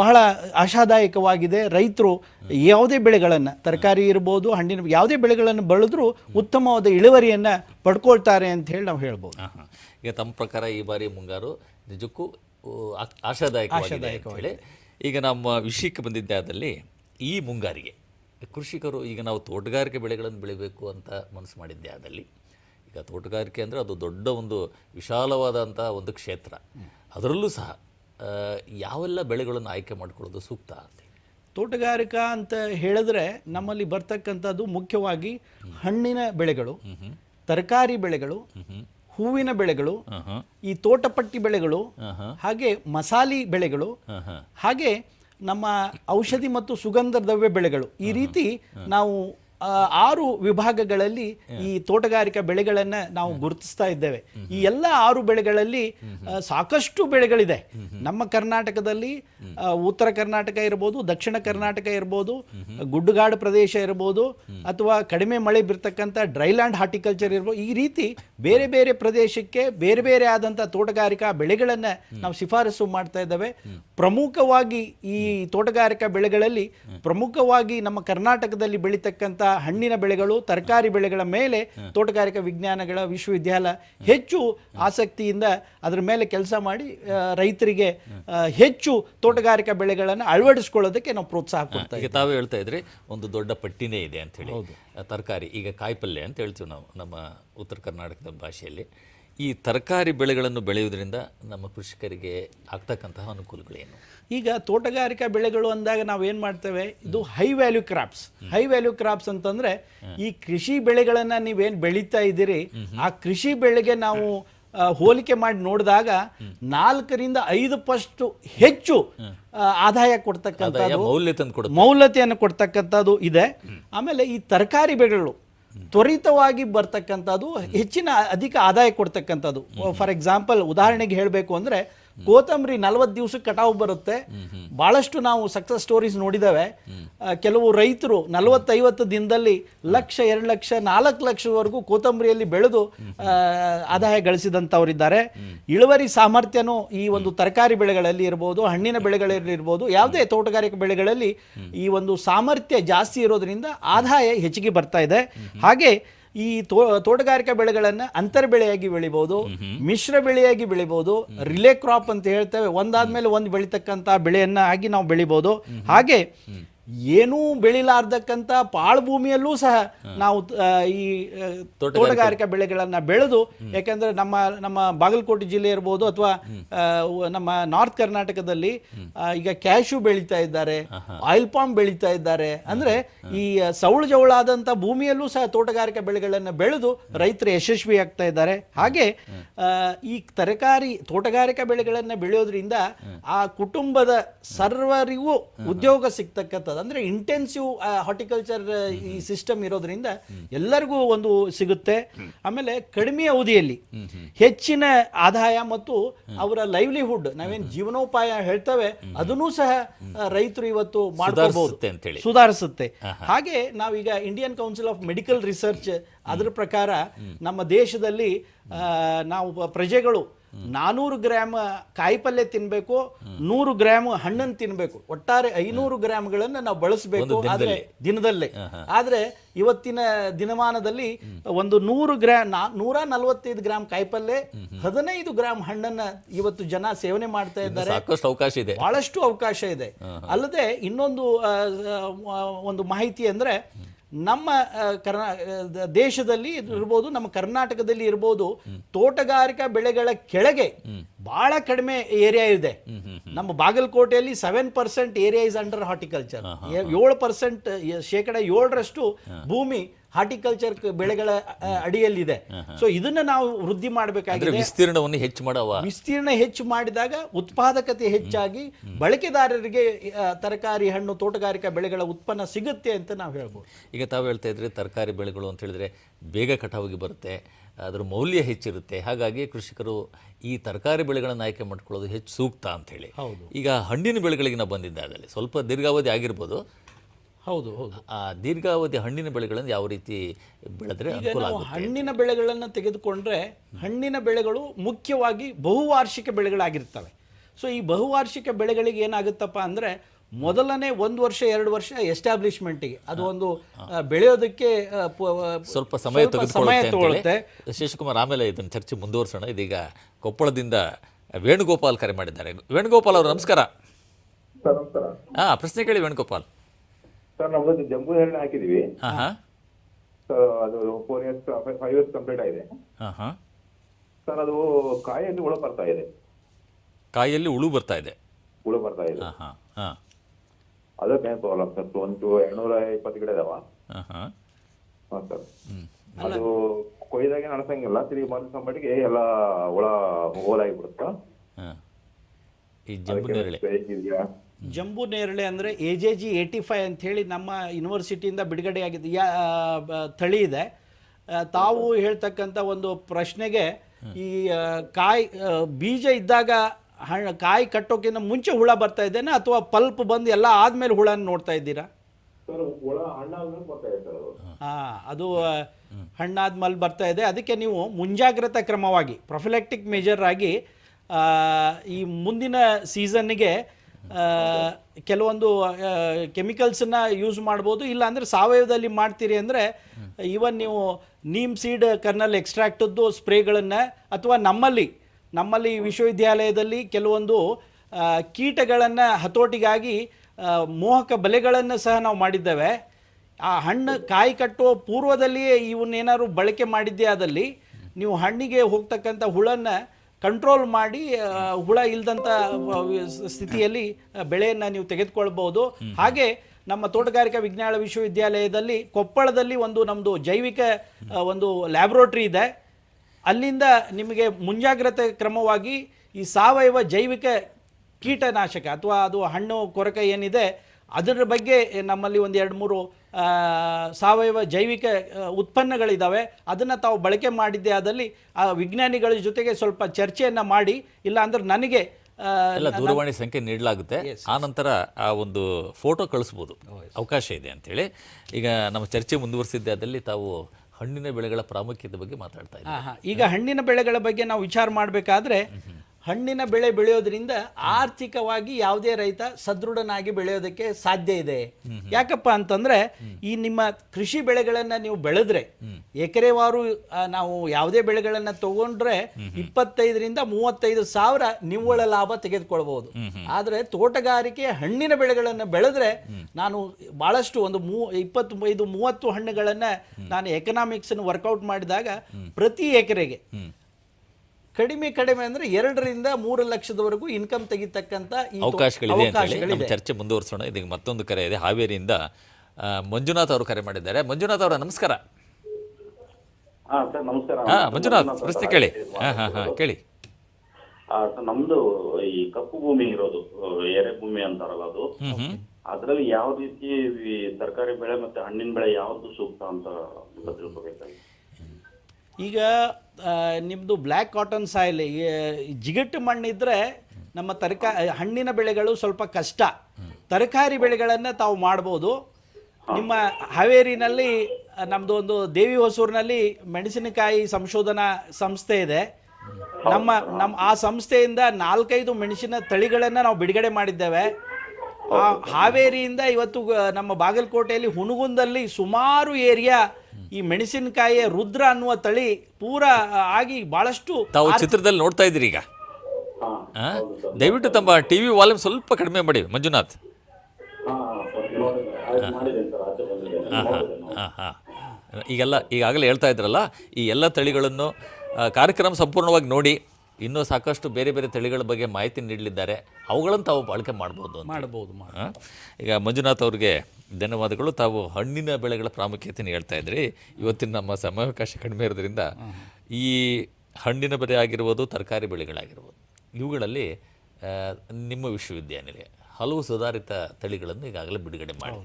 ಬಹಳ ಆಶಾದಾಯಕವಾಗಿದೆ. ರೈತರು ಯಾವುದೇ ಬೆಳೆಗಳನ್ನು ತರಕಾರಿ ಇರ್ಬೋದು ಹಣ್ಣಿನ ಯಾವುದೇ ಬೆಳೆಗಳನ್ನು ಬೆಳೆದ್ರೂ ಉತ್ತಮವಾದ ಇಳುವರಿಯನ್ನು ಪಡ್ಕೊಳ್ತಾರೆ ಅಂತ ಹೇಳಿ ನಾವು ಹೇಳ್ಬೋದು. ಈಗ ತಮ್ಮ ಪ್ರಕಾರ ಈ ಬಾರಿ ಮುಂಗಾರು ನಿಜಕ್ಕೂ ಆಶಾದಾಯಕ ಹೇಳಿ. ಈಗ ನಮ್ಮ ವಿಷಯಕ್ಕೆ ಬಂದಿದ್ದಾದಲ್ಲಿ ಈ ಮುಂಗಾರಿಗೆ ಕೃಷಿಕರು ಈಗ ನಾವು ತೋಟಗಾರಿಕೆ ಬೆಳೆಗಳನ್ನು ಬೆಳಿಬೇಕು ಅಂತ ಮನಸ್ಸು ಮಾಡಿದ್ದೆ ಆದಲ್ಲಿ ಈಗ ತೋಟಗಾರಿಕೆ ಅಂದರೆ ಅದು ದೊಡ್ಡ ಒಂದು ವಿಶಾಲವಾದಂಥ ಒಂದು ಕ್ಷೇತ್ರ. ಅದರಲ್ಲೂ ಸಹ ಯಾವೆಲ್ಲ ಬೆಳೆಗಳನ್ನು ಆಯ್ಕೆ ಮಾಡ್ಕೊಳ್ಳೋದು ಸೂಕ್ತ ಅಂತ? ತೋಟಗಾರಿಕಾ ಅಂತ ಹೇಳಿದ್ರೆ ನಮ್ಮಲ್ಲಿ ಬರ್ತಕ್ಕಂಥದ್ದು ಮುಖ್ಯವಾಗಿ ಹಣ್ಣಿನ ಬೆಳೆಗಳು ತರಕಾರಿ ಬೆಳೆಗಳು ಹೂವಿನ ಬೆಳೆಗಳು ಈ ತೋಟಪಟ್ಟಿ ಬೆಳೆಗಳು ಹಾಗೆ ಮಸಾಲಿ ಬೆಳೆಗಳು ಹಾಗೆ ನಮ್ಮ ಔಷಧಿ ಮತ್ತು ಸುಗಂಧ ದ್ರವ್ಯ ಬೆಳೆಗಳು ಈ ರೀತಿ ನಾವು ಆರು ವಿಭಾಗಗಳಲ್ಲಿ ಈ ತೋಟಗಾರಿಕಾ ಬೆಳೆಗಳನ್ನ ನಾವು ಗುರುತಿಸ್ತಾ ಇದ್ದೇವೆ. ಈ ಎಲ್ಲ ಆರು ಬೆಳೆಗಳಲ್ಲಿ ಸಾಕಷ್ಟು ಬೆಳೆಗಳಿದೆ. ನಮ್ಮ ಕರ್ನಾಟಕದಲ್ಲಿ ಉತ್ತರ ಕರ್ನಾಟಕ ಇರ್ಬೋದು, ದಕ್ಷಿಣ ಕರ್ನಾಟಕ ಇರ್ಬೋದು, ಗುಡ್ಡಗಾಡು ಪ್ರದೇಶ ಇರ್ಬೋದು, ಅಥವಾ ಕಡಿಮೆ ಮಳೆ ಬಿರ್ತಕ್ಕಂಥ ಡ್ರೈಲ್ಯಾಂಡ್ ಹಾರ್ಟಿಕಲ್ಚರ್ ಇರ್ಬೋದು ಈ ರೀತಿ ಬೇರೆ ಬೇರೆ ಪ್ರದೇಶಕ್ಕೆ ಬೇರೆ ಬೇರೆ ಆದಂತ ತೋಟಗಾರಿಕಾ ಬೆಳೆಗಳನ್ನ ನಾವು ಶಿಫಾರಸು ಮಾಡ್ತಾ ಇದ್ದೇವೆ. ಪ್ರಮುಖವಾಗಿ ಈ ತೋಟಗಾರಿಕಾ ಬೆಳೆಗಳಲ್ಲಿ ಪ್ರಮುಖವಾಗಿ ನಮ್ಮ ಕರ್ನಾಟಕದಲ್ಲಿ ಬೆಳೀತಕ್ಕಂಥ ಹಣ್ಣಿನ ಬೆಳೆಗಳು ತರಕಾರಿ ಬೆಳೆಗಳ ಮೇಲೆ ತೋಟಗಾರಿಕಾ ವಿಜ್ಞಾನಗಳ ವಿಶ್ವವಿದ್ಯಾಲಯ ಹೆಚ್ಚು ಆಸಕ್ತಿಯಿಂದ ಅದರ ಮೇಲೆ ಕೆಲಸ ಮಾಡಿ ರೈತರಿಗೆ ಹೆಚ್ಚು ತೋಟಗಾರಿಕಾ ಬೆಳೆಗಳನ್ನು ಅಳವಡಿಸ್ಕೊಳ್ಳೋದಕ್ಕೆ ನಾವು ಪ್ರೋತ್ಸಾಹ ಕೊಡ್ತಾ ಈಗ ತಾವೇ ಹೇಳ್ತಾ ಇದ್ರಿ ಒಂದು ದೊಡ್ಡ ಪಟ್ಟಿನೇ ಇದೆ ಅಂತ ಹೇಳಿ. ತರಕಾರಿ ಈಗ ಕಾಯಿಪಲ್ಯ ಅಂತ ಹೇಳ್ತೀವಿ ನಾವು ನಮ್ಮ ಉತ್ತರ ಕರ್ನಾಟಕದ ಭಾಷೆಯಲ್ಲಿ. ಈ ತರಕಾರಿ ಬೆಳೆಗಳನ್ನು ಬೆಳೆಯುವುದರಿಂದ ನಮ್ಮ ಕೃಷಿಕರಿಗೆ ಆಗ್ತಕ್ಕಂತಹ ಅನುಕೂಲಗಳೇನು? ಈಗ ತೋಟಗಾರಿಕಾ ಬೆಳೆಗಳು ಅಂದಾಗ ನಾವು ಏನು ಮಾಡ್ತೇವೆ? ಇದು high value crops high value crops ಅಂತಂದ್ರೆ ಈ ಕೃಷಿ ಬೆಳೆಗಳನ್ನು ನೀವೇನು ಬೆಳೀತಾ ಇದ್ದೀರಿ ಆ ಕೃಷಿ ಬೆಳೆಗೆ ನಾವು ಹೋಲಿಕೆ ಮಾಡಿ ನೋಡಿದಾಗ ನಾಲ್ಕರಿಂದ ಐದು ಪಷ್ಟು ಹೆಚ್ಚು ಆದಾಯ ಕೊಡ್ತಕ್ಕಂಥ ಕೊಡ್ತಕ್ಕಂಥದ್ದು ಮೌಲ್ಯತೆಯನ್ನು ಕೊಡ್ತಕ್ಕಂಥದ್ದು ಇದೆ. ಆಮೇಲೆ ಈ ತರಕಾರಿ ಬೆಳೆಗಳು ತ್ವರಿತವಾಗಿ ಬರ್ತಕ್ಕಂಥದ್ದು, ಹೆಚ್ಚಿನ ಅಧಿಕ ಆದಾಯ ಕೊಡ್ತಕ್ಕಂಥದ್ದು. ಫಾರ್ ಎಕ್ಸಾಂಪಲ್ ಉದಾಹರಣೆಗೆ ಹೇಳಬೇಕು ಅಂದ್ರೆ ಕೋತಂಬರಿ ನಲವತ್ತು ದಿವಸಕ್ಕೆ ಕಟಾವು ಬರುತ್ತೆ. ಬಹಳಷ್ಟು ನಾವು ಸಕ್ಸಸ್ ಸ್ಟೋರೀಸ್ ನೋಡಿದಾವೆ ಕೆಲವು ರೈತರು ನಲವತ್ತೈವತ್ತು ದಿನದಲ್ಲಿ ಲಕ್ಷ, ಎರಡು ಲಕ್ಷ, ನಾಲ್ಕು ಲಕ್ಷವರೆಗೂ ಕೋತಂಬರಿಯಲ್ಲಿ ಬೆಳೆದು ಆದಾಯ ಗಳಿಸಿದಂಥವರಿದ್ದಾರೆ. ಇಳುವರಿ ಸಾಮರ್ಥ್ಯನೂ ಈ ಒಂದು ತರಕಾರಿ ಬೆಳೆಗಳಲ್ಲಿ ಇರ್ಬೋದು, ಹಣ್ಣಿನ ಬೆಳೆಗಳಲ್ಲಿ ಇರ್ಬೋದು, ಯಾವುದೇ ತೋಟಗಾರಿಕೆ ಬೆಳೆಗಳಲ್ಲಿ ಈ ಒಂದು ಸಾಮರ್ಥ್ಯ ಜಾಸ್ತಿ ಇರೋದ್ರಿಂದ ಆದಾಯ ಹೆಚ್ಚಿಗೆ ಬರ್ತಾ ಇದೆ. ಹಾಗೆ ಈ ತೋ ತೋಟಗಾರಿಕಾ ಬೆಳೆಗಳನ್ನು ಅಂತರ್ ಬೆಳೆಯಾಗಿ ಬೆಳಿಬಹುದು ಮಿಶ್ರ ಬೆಳೆಯಾಗಿ ಬೆಳಿಬಹುದು ರಿಲೇ ಕ್ರಾಪ್ ಅಂತ ಹೇಳ್ತೇವೆ ಒಂದಾದ್ಮೇಲೆ ಒಂದು ಬೆಳಿತಕ್ಕಂಥ ಬೆಳೆಯನ್ನ ಆಗಿ ನಾವು ಬೆಳಿಬಹುದು ಹಾಗೆ ಏನೂ ಬೆಳಿಲಾರ್ದಕ್ಕಂಥ ಪಾಳು ಭೂಮಿಯಲ್ಲೂ ಸಹ ನಾವು ಈ ತೋಟಗಾರಿಕಾ. ಬೆಳೆಗಳನ್ನು ಬೆಳೆದು ಯಾಕೆಂದರೆ ನಮ್ಮ ನಮ್ಮ ಬಾಗಲಕೋಟೆ ಜಿಲ್ಲೆ ಇರ್ಬೋದು ಅಥವಾ ನಮ್ಮ ನಾರ್ತ್ ಕರ್ನಾಟಕದಲ್ಲಿ ಈಗ ಕ್ಯಾಶು ಬೆಳೀತಾ ಇದ್ದಾರೆ ಆಯಿಲ್ ಪಾಮ್ ಬೆಳೀತಾ ಇದ್ದಾರೆ. ಅಂದ್ರೆ ಈ ಸೌಳು ಜವಳಾದಂಥ ಭೂಮಿಯಲ್ಲೂ ಸಹ ತೋಟಗಾರಿಕಾ ಬೆಳೆಗಳನ್ನು ಬೆಳೆದು ರೈತರು ಯಶಸ್ವಿ ಆಗ್ತಾ ಇದ್ದಾರೆ. ಹಾಗೆ ಆ, ಈ ತರಕಾರಿ ತೋಟಗಾರಿಕಾ ಬೆಳೆಗಳನ್ನು ಬೆಳೆಯೋದ್ರಿಂದ ಆ ಕುಟುಂಬದ ಸರ್ವರಿಗೂ ಉದ್ಯೋಗ ಸಿಗ್ತಕ್ಕಂಥದ್ದು ಅಂದ್ರೆ ಇಂಟೆನ್ಸಿವ್ ಹಾರ್ಟಿಕಲ್ಚರ್ ಈ ಸಿಸ್ಟಮ್ ಇರೋದ್ರಿಂದ ಎಲ್ಲರಿಗೂ ಒಂದು ಸಿಗುತ್ತೆ. ಆಮೇಲೆ ಕಡಿಮೆ ಅವಧಿಯಲ್ಲಿ ಹೆಚ್ಚಿನ ಆದಾಯ ಮತ್ತು ಅವರ ಲೈವ್ಲಿಹುಡ್ ನಾವೇನು ಜೀವನೋಪಾಯ ಹೇಳ್ತೇವೆ ಅದನ್ನೂ ಸಹ ರೈತರು ಇವತ್ತು ಮಾಡ್ಕೋಬಹುದು ಸುಧಾರಿಸುತ್ತೆ ಹಾಗೆ ನಾವೀಗ Indian council of medical research ಅದರ ಪ್ರಕಾರ ನಮ್ಮ ದೇಶದಲ್ಲಿ ನಾವು ಪ್ರಜೆಗಳು ನಾನೂರು ಗ್ರಾಮ್ ಕಾಯಿಪಲ್ಯ ತಿನ್ಬೇಕು ನೂರು ಗ್ರಾಮ್ ಹಣ್ಣನ್ ತಿನ್ಬೇಕು. ಒಟ್ಟಾರೆ ಐನೂರು ಗ್ರಾಮ್ಗಳನ್ನ ನಾವು ಬಳಸಬೇಕು ಆದ್ರೆ ದಿನದಲ್ಲಿ. ಆದ್ರೆ ಇವತ್ತಿನ ದಿನಮಾನದಲ್ಲಿ ಒಂದು ನೂರು ಗ್ರಾಮ್ ನೂರ ನಲವತ್ತೈದು ಗ್ರಾಮ್ ಕಾಯಿಪಲ್ಯ ಹದಿನೈದು ಗ್ರಾಮ್ ಹಣ್ಣನ್ನ ಇವತ್ತು ಜನ ಸೇವನೆ ಮಾಡ್ತಾ ಇದ್ದಾರೆ. ಅವಕಾಶ ಇದೆ. ಬಹಳಷ್ಟು ಅವಕಾಶ ಇದೆ. ಅಲ್ಲದೆ ಇನ್ನೊಂದು ಒಂದು ಮಾಹಿತಿ ಅಂದ್ರೆ ನಮ್ಮ ಕರ್ನಾ ದೇಶದಲ್ಲಿ ಇರ್ಬೋದು ನಮ್ಮ ಕರ್ನಾಟಕದಲ್ಲಿ ಇರ್ಬೋದು ತೋಟಗಾರಿಕಾ ಬೆಳೆಗಳ ಕೆಳಗೆ ಬಹಳ ಕಡಿಮೆ ಏರಿಯಾ ಇದೆ. ನಮ್ಮ ಬಾಗಲಕೋಟೆಯಲ್ಲಿ seven percent area is under horticulture ಏಳು ಪರ್ಸೆಂಟ್ ಶೇಕಡ ಏಳರಷ್ಟು ಭೂಮಿ ಹಾರ್ಟಿಕಲ್ಚರ್ ಬೆಳೆಗಳ ಅಡಿಯಲ್ಲಿದೆ. ಸೊ ಇದನ್ನ ನಾವು ವೃದ್ಧಿ ಮಾಡಬೇಕಾಗಿದೆ. ವಿಸ್ತೀರ್ಣವನ್ನು ಹೆಚ್ಚು ಮಾಡುವ. ವಿಸ್ತೀರ್ಣ ಹೆಚ್ಚು ಮಾಡಿದಾಗ ಉತ್ಪಾದಕತೆ ಹೆಚ್ಚಾಗಿ ಬಳಕೆದಾರರಿಗೆ ತರಕಾರಿ ಹಣ್ಣು ತೋಟಗಾರಿಕಾ ಬೆಳೆಗಳ ಉತ್ಪನ್ನ ಸಿಗುತ್ತೆ ಅಂತ ನಾವು ಹೇಳ್ಬೋದು. ಈಗ ತಾವು ಹೇಳ್ತಾ ಇದ್ರೆ ತರಕಾರಿ ಬೆಳೆಗಳು ಅಂತ ಹೇಳಿದ್ರೆ ಬೇಗ ಕಟಾವಿಗೆ ಬರುತ್ತೆ. ಅದರ ಮೌಲ್ಯ ಹೆಚ್ಚಿರುತ್ತೆ. ಹಾಗಾಗಿ ಕೃಷಿಕರು ಈ ತರಕಾರಿ ಬೆಳೆಗಳನ್ನು ಆಯ್ಕೆ ಮಾಡ್ಕೊಳ್ಳೋದು ಹೆಚ್ಚು ಸೂಕ್ತ ಅಂತ ಹೇಳಿ ಈಗ ಹಣ್ಣಿನ ಬೆಳೆಗಳಿಗೆ ನಾವು ಬಂದಿದ್ದಾದಲ್ಲಿ ಸ್ವಲ್ಪ ದೀರ್ಘಾವಧಿ ಆಗಿರ್ಬೋದು. ಹೌದು ಹೌದು. ಆ ದೀರ್ಘಾವಧಿ ಹಣ್ಣಿನ ಬೆಳೆಗಳನ್ನು ಯಾವ ರೀತಿ ಬೆಳೆದ್ರೆ ಹಣ್ಣಿನ ಬೆಳೆಗಳನ್ನು ತೆಗೆದುಕೊಂಡ್ರೆ ಹಣ್ಣಿನ ಬೆಳೆಗಳು ಮುಖ್ಯವಾಗಿ ಬಹುವಾರ್ಷಿಕ ಬೆಳೆಗಳಾಗಿರ್ತವೆ. ಸೊ ಈ ಬಹುವಾರ್ಷಿಕ ಬೆಳೆಗಳಿಗೆ ಏನಾಗುತ್ತಪ್ಪ ಅಂದರೆ ಮೊದಲನೇ ಒಂದು ವರ್ಷ ಎರಡು ವರ್ಷ ಎಸ್ಟಾಬ್ಲಿಷ್ಮೆಂಟಿಗೆ ಅದು ಒಂದು ಬೆಳೆಯೋದಕ್ಕೆ ಸ್ವಲ್ಪ ಸಮಯ ಸಮಯ ತಗೊಳುತ್ತೆ ಶಶಿಕುಮಾರ್ ಆಮೇಲೆ ಇದನ್ನು ಚರ್ಚೆ ಮುಂದುವರ್ಸೋಣ. ಇದೀಗ ಕೊಪ್ಪಳದಿಂದ ವೇಣುಗೋಪಾಲ್ ಕರೆ ಮಾಡಿದ್ದಾರೆ. ವೇಣುಗೋಪಾಲ್ ಅವರು ನಮಸ್ಕಾರ. ಸರ್ ನಮಸ್ಕಾರ. ಹಾ ಪ್ರಶ್ನೆ ಕೇಳಿ ವೇಣುಗೋಪಾಲ್. ಸರ್ ನಮ್ದು ಜಂಬೂ ನೇರಳೆ ಹಾಕಿದೀವಿ. ಹಾ ಹಾ. ಅದು four years five years complete ಆಗಿದೆ. ಹಾ ಹಾ. ಸರ್ ಅದು ಕಾಯಲ್ಲಿ ಹುಳು ಬರ್ತಾ ಇದೆ. ಕಾಯಲ್ಲಿ ಉಳು ಬರ್ತಾ ಇದೆ. ಹುಳು ಬರ್ತಾ ಇದೆ. ಹಾ ಹಾ. ಅದೇ ಮೇನ್ ಪ್ರಾಬ್ಲಮ್ ಸರ್ ಒಂದು ಎರಡ್ನೂರ ಇಪ್ಪತ್ತು ಗಿಡ ಇದಾವ ಹಾ ಹಾ ಹಾಂ ಸರ್ ಅದು ಕೊಯ್ದಾಗೆ ನಡೆಸಂಗಿಲ್ಲ ತಿರುಗಿ ಮರದ ಸಂಬಟಿಗೆ ಎಲ್ಲ ಹುಳ ಹೋಲಾಗಿಬಿಡುತ್ತಾ ಹಾ ಈ ಜಂಬು ನೇರಳೆ ಜಂಬು ಜಂಬೂ ನೇರಳೆ ಅಂದರೆ A J G eighty five ಹೇಳಿ ನಮ್ಮ ಯೂನಿವರ್ಸಿಟಿಯಿಂದ ಬಿಡುಗಡೆಯಾಗಿದೆ. ಯಾ ತಳಿ ಇದೆ ತಾವು ಹೇಳ್ತಕ್ಕಂಥ ಒಂದು ಪ್ರಶ್ನೆಗೆ ಈ ಕಾಯಿ ಬೀಜ ಇದ್ದಾಗ ಹಣ್ಣು ಕಾಯಿ ಕಟ್ಟೋಕ್ಕಿಂತ ಮುಂಚೆ ಹುಳ ಬರ್ತಾ ಇದ್ದೇನೆ ಅಥವಾ ಪಲ್ಪ್ ಬಂದು ಎಲ್ಲ ಆದಮೇಲೆ ಹುಳನ ನೋಡ್ತಾ ಇದ್ದೀರಾ? ಹಾಂ ಅದು ಹಣ್ಣಾದ್ಮೇಲೆ ಬರ್ತಾ ಇದೆ. ಅದಕ್ಕೆ ನೀವು ಮುಂಜಾಗ್ರತಾ ಕ್ರಮವಾಗಿ ಪ್ರೊಫಿಲೆಕ್ಟಿಕ್ ಮೇಜರ್ ಆಗಿ ಈ ಮುಂದಿನ ಸೀಸನ್ನಿಗೆ ಕೆಲವೊಂದು ಕೆಮಿಕಲ್ಸನ್ನ ಯೂಸ್ ಮಾಡ್ಬೋದು. ಇಲ್ಲ ಅಂದರೆ ಸಾವಯವದಲ್ಲಿ ಮಾಡ್ತೀರಿ ಅಂದರೆ ಈವನ್ ನೀವು ನೀಮ್ ಸೀಡ್ ಕರ್ನಲ್ ಎಕ್ಸ್ಟ್ರಾಕ್ಟದ್ದು ಸ್ಪ್ರೇಗಳನ್ನು ಅಥವಾ ನಮ್ಮಲ್ಲಿ ನಮ್ಮಲ್ಲಿ ವಿಶ್ವವಿದ್ಯಾಲಯದಲ್ಲಿ ಕೆಲವೊಂದು ಕೀಟಗಳನ್ನು ಹತೋಟಿಗಾಗಿ ಮೋಹಕ ಬಲೆಗಳನ್ನು ಸಹ ನಾವು ಮಾಡಿದ್ದೇವೆ. ಆ ಹಣ್ಣು ಕಾಯಿ ಕಟ್ಟುವ ಪೂರ್ವದಲ್ಲಿಯೇ ಇವನ್ನೇನಾದ್ರು ಬಳಕೆ ಮಾಡಿದ್ದೇ ಆದಲ್ಲಿ ನೀವು ಹಣ್ಣಿಗೆ ಹೋಗ್ತಕ್ಕಂಥ ಹುಳನ್ನು ಕಂಟ್ರೋಲ್ ಮಾಡಿ ಹುಳ ಇಲ್ದಂಥ ಸ್ಥಿತಿಯಲ್ಲಿ ಬೆಳೆಯನ್ನು ನೀವು ತೆಗೆದುಕೊಳ್ಬೋದು ಹಾಗೆ ನಮ್ಮ ತೋಟಗಾರಿಕಾ ವಿಜ್ಞಾನ ವಿಶ್ವವಿದ್ಯಾಲಯದಲ್ಲಿ ಕೊಪ್ಪಳದಲ್ಲಿ ಒಂದು ನಮ್ಮದು ಜೈವಿಕ ಒಂದು ಲ್ಯಾಬ್ರೋಟ್ರಿ ಇದೆ. ಅಲ್ಲಿಂದ ನಿಮಗೆ ಮುಂಜಾಗ್ರತೆ ಕ್ರಮವಾಗಿ ಈ ಸಾವಯವ ಜೈವಿಕ ಕೀಟನಾಶಕ ಅಥವಾ ಅದು ಹಣ್ಣು ಕೊರಕ ಏನಿದೆ ಅದರ ಬಗ್ಗೆ ನಮ್ಮಲ್ಲಿ ಒಂದು ಎರಡು ಮೂರು ಸಾವಯವ ಜೈವಿಕ ಉತ್ಪನ್ನಗಳಿದ್ದಾವೆ ಅದನ್ನು ತಾವು ಬಳಕೆ ಮಾಡಿದ್ದೆ ಆದಲ್ಲಿ ಆ ವಿಜ್ಞಾನಿಗಳ ಜೊತೆಗೆ ಸ್ವಲ್ಪ ಚರ್ಚೆಯನ್ನು ಮಾಡಿ ಇಲ್ಲ ಅಂದ್ರೆ ನನಗೆ ಎಲ್ಲ ದೂರವಾಣಿ ಸಂಖ್ಯೆ ನೀಡಲಾಗುತ್ತೆ. ಆ ನಂತರ ಆ ಒಂದು ಫೋಟೋ ಕಳಿಸ್ಬೋದು. ಅವಕಾಶ ಇದೆ ಅಂತೇಳಿ. ಈಗ ನಮ್ಮ ಚರ್ಚೆ ಮುಂದುವರಿಸಿದ್ದೆ ಅದರಲ್ಲಿ ತಾವು ಹಣ್ಣಿನ ಬೆಳೆಗಳ ಪ್ರಾಮುಖ್ಯತೆ ಬಗ್ಗೆ ಮಾತಾಡ್ತಾ ಇದ್ದೀವಿ. ಈಗ ಹಣ್ಣಿನ ಬೆಳೆಗಳ ಬಗ್ಗೆ ನಾವು ವಿಚಾರ ಮಾಡಬೇಕಾದ್ರೆ ಹಣ್ಣಿನ ಬೆಳೆ ಬೆಳೆಯೋದ್ರಿಂದ ಆರ್ಥಿಕವಾಗಿ ಯಾವುದೇ ರೈತ ಸದೃಢನಾಗಿ ಬೆಳೆಯೋದಕ್ಕೆ ಸಾಧ್ಯ ಇದೆ. ಯಾಕಪ್ಪ ಅಂತಂದ್ರೆ ಈ ನಿಮ್ಮ ಕೃಷಿ ಬೆಳೆಗಳನ್ನ ನೀವು ಬೆಳೆದ್ರೆ ಎಕರೆವಾರು ನಾವು ಯಾವುದೇ ಬೆಳೆಗಳನ್ನ ತಗೊಂಡ್ರೆ ಇಪ್ಪತ್ತೈದರಿಂದ ಮೂವತ್ತೈದು ಸಾವಿರ ನಿವ್ವಳ ಲಾಭ ತೆಗೆದುಕೊಳ್ಬಹುದು. ಆದ್ರೆ ತೋಟಗಾರಿಕೆ ಹಣ್ಣಿನ ಬೆಳೆಗಳನ್ನ ಬೆಳೆದ್ರೆ ನಾನು ಬಹಳಷ್ಟು ಒಂದು ಮೂ ಇಪ್ಪತ್ತೈದು ಮೂವತ್ತು ಹಣ್ಣುಗಳನ್ನ ನಾನು ಎಕನಾಮಿಕ್ಸ್ ವರ್ಕೌಟ್ ಮಾಡಿದಾಗ ಪ್ರತಿ ಎಕರೆಗೆ ಕಡಿಮೆ ಕಡಿಮೆ ಅಂದ್ರೆ ಎರಡರಿಂದ ಮೂರು ಲಕ್ಷದವರೆಗೂ ಇನ್ಕಮ್ ತೆಗಿತಕ್ಕಂತ ಅವಕಾಶಗಳಿದೆ ನಮ್ಮ ಚರ್ಚೆ ಮುಂದುವರಿಸೋಣ. ಇದಕ್ಕೆ ಮತ್ತೊಂದು ಕರೆ ಇದೆ. ಹಾವೇರಿಯಿಂದ ಮಂಜುನಾಥ್ ಅವರು ಕರೆ ಮಾಡಿದ್ದಾರೆ. ಮಂಜುನಾಥ್ ಅವರ ನಮಸ್ಕಾರ. ಹಾ ಮಂಜುನಾಥ್ ಪ್ರಶ್ನೆ ಕೇಳಿ. ಹಾ ಹಾ ಹಾ ಕೇಳಿ. ಆ, ನಮ್ದು ಈ ಕಪ್ಪು ಭೂಮಿ ಇರೋದು ಎರೆ ಭೂಮಿ ಅಂತಾರಲ್ಲ ಅದು. ಅದ್ರಲ್ಲಿ ಯಾವ ರೀತಿ ತರಕಾರಿ ಬೆಳೆ ಮತ್ತೆ ಹಣ್ಣಿನ ಬೆಳೆ ಯಾವ್ದು ಸೂಕ್ತ ಅಂತ ತಿಳ್ಕೊಬೇಕಾಗಿ ಈಗ ನಿಮ್ಮದು ಬ್ಲ್ಯಾಕ್ ಕಾಟನ್ ಸಾಯಿಲ್ ಜಿಗಟ್ಟು ಮಣ್ಣಿದ್ರೆ ನಮ್ಮ ತರಕಾ ಹಣ್ಣಿನ ಬೆಳೆಗಳು ಸ್ವಲ್ಪ ಕಷ್ಟ. ತರಕಾರಿ ಬೆಳೆಗಳನ್ನು ತಾವು ಮಾಡ್ಬೋದು. ನಿಮ್ಮ ಹಾವೇರಿನಲ್ಲಿ ನಮ್ಮದು ಒಂದು ದೇವಿ ಹೊಸೂರಿನಲ್ಲಿ ಮೆಣಸಿನಕಾಯಿ ಸಂಶೋಧನಾ ಸಂಸ್ಥೆ ಇದೆ. ನಮ್ಮ ನಮ್ಮ ಆ ಸಂಸ್ಥೆಯಿಂದ ನಾಲ್ಕೈದು ಮೆಣಸಿನ ತಳಿಗಳನ್ನು ನಾವು ಬಿಡುಗಡೆ ಮಾಡಿದ್ದೇವೆ. ಆ ಹಾವೇರಿಯಿಂದ ಇವತ್ತು ನಮ್ಮ ಬಾಗಲಕೋಟೆಯಲ್ಲಿ ಹುಣಗುಂದಲ್ಲಿ ಸುಮಾರು ಏರಿಯಾ ಈ ಮೆಣಸಿನಕಾಯಿಯ ರುದ್ರ ಅನ್ನುವ ತಳಿ ಪೂರ ಆಗಿ ಬಹಳಷ್ಟು ತಾವು ಚಿತ್ರದಲ್ಲಿ ನೋಡ್ತಾ ಇದ್ದೀರಿ ಈಗ. ಹಾ ದಯವಿಟ್ಟು ತಮ್ಮ ಟಿವಿ ವಾಲ್ಯೂಮ್ ಸ್ವಲ್ಪ ಕಡಿಮೆ ಮಾಡಿ ಮಂಜುನಾಥ್. ಈಗೆಲ್ಲ ಈಗಾಗಲೇ ಹೇಳ್ತಾ ಇದ್ರಲ್ಲ ಈ ಎಲ್ಲ ತಳಿಗಳನ್ನು ಕಾರ್ಯಕ್ರಮ ಸಂಪೂರ್ಣವಾಗಿ ನೋಡಿ ಇನ್ನೂ ಸಾಕಷ್ಟು ಬೇರೆ ಬೇರೆ ತಳಿಗಳ ಬಗ್ಗೆ ಮಾಹಿತಿ ನೀಡಲಿದ್ದಾರೆ. ಅವುಗಳನ್ನು ತಾವು ಬಳಕೆ ಮಾಡ್ಬೋದು ಮಾಡ್ಬೋದು ಮಾಡಬಹುದು ಈಗ ಮಂಜುನಾಥ್ ಅವ್ರಿಗೆ ಧನ್ಯವಾದಗಳು. ತಾವು ಹಣ್ಣಿನ ಬೆಳೆಗಳ ಪ್ರಾಮುಖ್ಯತೆಯನ್ನು ಹೇಳ್ತಾ ಇದ್ರಿ. ಇವತ್ತಿನ ನಮ್ಮ ಸಮಯಾವಕಾಶ ಕಡಿಮೆ ಇರೋದ್ರಿಂದ ಈ ಹಣ್ಣಿನ ಬೆಳೆ ಆಗಿರ್ಬೋದು ತರಕಾರಿ ಬೆಳೆಗಳಾಗಿರ್ಬೋದು ಇವುಗಳಲ್ಲಿ ನಿಮ್ಮ ವಿಶ್ವವಿದ್ಯಾನಿಲಯ ಹಲವು ಸುಧಾರಿತ ತಳಿಗಳನ್ನು ಈಗಾಗಲೇ ಬಿಡುಗಡೆ ಮಾಡಿ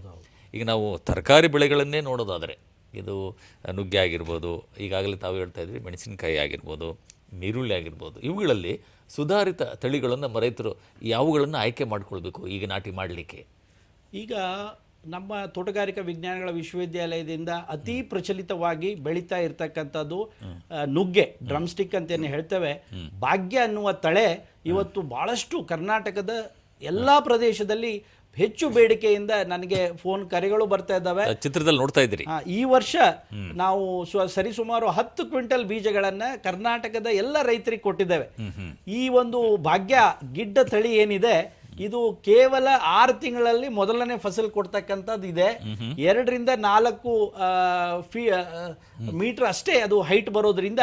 ಈಗ ನಾವು ತರಕಾರಿ ಬೆಳೆಗಳನ್ನೇ ನೋಡೋದಾದರೆ ಇದು ನುಗ್ಗೆ ಆಗಿರ್ಬೋದು ಈಗಾಗಲೇ ತಾವು ಹೇಳ್ತಾ ಇದ್ರಿ ಮೆಣಸಿನಕಾಯಿ ಆಗಿರ್ಬೋದು ನೀರುಳ್ಳಿ ಆಗಿರ್ಬೋದು. ಇವುಗಳಲ್ಲಿ ಸುಧಾರಿತ ತಳಿಗಳನ್ನು ರೈತರು ಯಾವುಗಳನ್ನು ಆಯ್ಕೆ ಮಾಡಿಕೊಳ್ಬೇಕು ಈಗ ನಾಟಿ ಮಾಡಲಿಕ್ಕೆ? ಈಗ ನಮ್ಮ ತೋಟಗಾರಿಕಾ ವಿಜ್ಞಾನಗಳ ವಿಶ್ವವಿದ್ಯಾಲಯದಿಂದ ಅತಿ ಪ್ರಚಲಿತವಾಗಿ ಬೆಳೀತಾ ಇರತಕ್ಕಂಥದ್ದು ನುಗ್ಗೆ ಡ್ರಮ್ ಸ್ಟಿಕ್ ಅಂತ ಏನು ಹೇಳ್ತೇವೆ. ಭಾಗ್ಯ ಅನ್ನುವ ತಳೆ ಇವತ್ತು ಬಹಳಷ್ಟು ಕರ್ನಾಟಕದ ಎಲ್ಲ ಪ್ರದೇಶದಲ್ಲಿ ಹೆಚ್ಚು ಬೇಡಿಕೆಯಿಂದ ನನಗೆ ಫೋನ್ ಕರೆಗಳು ಬರ್ತಾ ಇದ್ದಾವೆ. ಚಿತ್ರದಲ್ಲಿ ನೋಡ್ತಾ ಇದ್ದೀರಿ. ಈ ವರ್ಷ ನಾವು ಸ್ವ ಸರಿಸುಮಾರು ಹತ್ತು ಕ್ವಿಂಟಲ್ ಬೀಜಗಳನ್ನ ಕರ್ನಾಟಕದ ಎಲ್ಲ ರೈತರಿಗೆ ಕೊಟ್ಟಿದ್ದೇವೆ. ಈ ಒಂದು ಭಾಗ್ಯ ಗಿಡ್ಡ ತಳಿ ಏನಿದೆ ಇದು ಕೇವಲ ಆರು ತಿಂಗಳಲ್ಲಿ ಮೊದಲನೇ ಫಸಲ್ ಕೊಡ್ತಕ್ಕಂಥದ್ದು ಇದೆ. ಎರಡರಿಂದ ನಾಲ್ಕು ಫೀ ಮೀಟರ್ ಅಷ್ಟೇ ಅದು ಹೈಟ್ ಬರೋದ್ರಿಂದ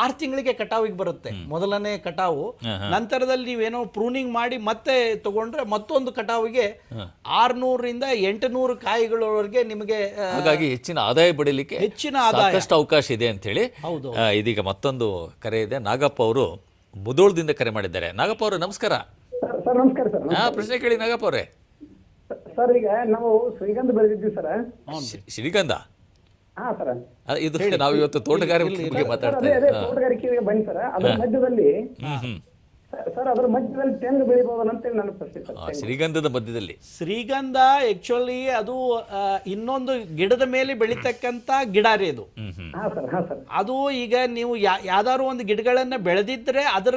ಆರು ತಿಂಗಳಿಗೆ ಕಟಾವಿಗೆ ಬರುತ್ತೆ. ಮೊದಲನೇ ಕಟಾವು. ನಂತರದಲ್ಲಿ ನೀವೇನೋ ಪ್ರೂನಿಂಗ್ ಮಾಡಿ ಮತ್ತೆ ತಗೊಂಡ್ರೆ ಮತ್ತೊಂದು ಕಟಾವಿಗೆ ಆರ್ನೂರರಿಂದ ಎಂಟುನೂರು ಕಾಯಿಗಳವರೆಗೆ ನಿಮಗೆ ಹಾಗಾಗಿ ಹೆಚ್ಚಿನ ಆದಾಯ ಪಡೀಲಿಕ್ಕೆ ಹೆಚ್ಚಿನ ಆದಾಯ. ಅವಕಾಶ ಇದೆ ಅಂತ ಹೇಳಿ ಹೌದು. ಇದೀಗ ಮತ್ತೊಂದು ಕರೆ ಇದೆ. ನಾಗಪ್ಪ ಅವರು ಮುದೋಳದಿಂದ ಕರೆ ಮಾಡಿದ್ದಾರೆ. ನಾಗಪ್ಪ ಅವರು ನಮಸ್ಕಾರ. ಸರ್ ನಮಸ್ಕಾರ ಸರ್ ಹಾ ಪ್ರಶ್ನೆ ಕೇಳಿ ನಾಗಪ್ಪ ಅವರೇ. ಸರ್ ಈಗ ನಾವು ಶ್ರೀಗಂಧ ಬೆಳೆದಿದ್ವಿ ಸರ್. ಶ್ರೀಗಂಧ? ಹಾ ಸರ್. ಇದು ನಾವು ಇವತ್ತು ತೋಟಗಾರಿಕೆ ಬಗ್ಗೆ ಸರ್ ಮಾತಾಡ್ತಾ ಅದೇ ಅದೇ ಇದ್ದೀವಿ ತೋಟಗಾರಿಕೆಗೆ ಬನ್ನಿ ಸರ್. ಅದ್ರ ಮಧ್ಯದಲ್ಲಿ ಸರ್, ಸರ್ ಅದ್ರ ಮಧ್ಯದಲ್ಲಿ ತೆಂಗು ಬೆಳಿಬಹುದಂತೇಳಿ ನನ್ನ ಪ್ರಶ್ನೆ ಸರ್. ಶ್ರೀಗಂಧದ ಮಧ್ಯದಲ್ಲಿ. ಶ್ರೀಗಂಧ ಆಕ್ಚುಲಿ ಅದು ಆ, ಇನ್ನೊಂದು ಗಿಡದ ಮೇಲೆ ಬೆಳಿತಕ್ಕಂತ ಗಿಡ ರೀ ಅದು. ಹಾ ಸರ್ ಹಾ ಸರ್. ಅದು ಈಗ ನೀವು ಯಾ- ಯಾವ್ದಾದ್ರು ಒಂದು ಗಿಡಗಳನ್ನ ಬೆಳೆದಿದ್ರೆ ಅದರ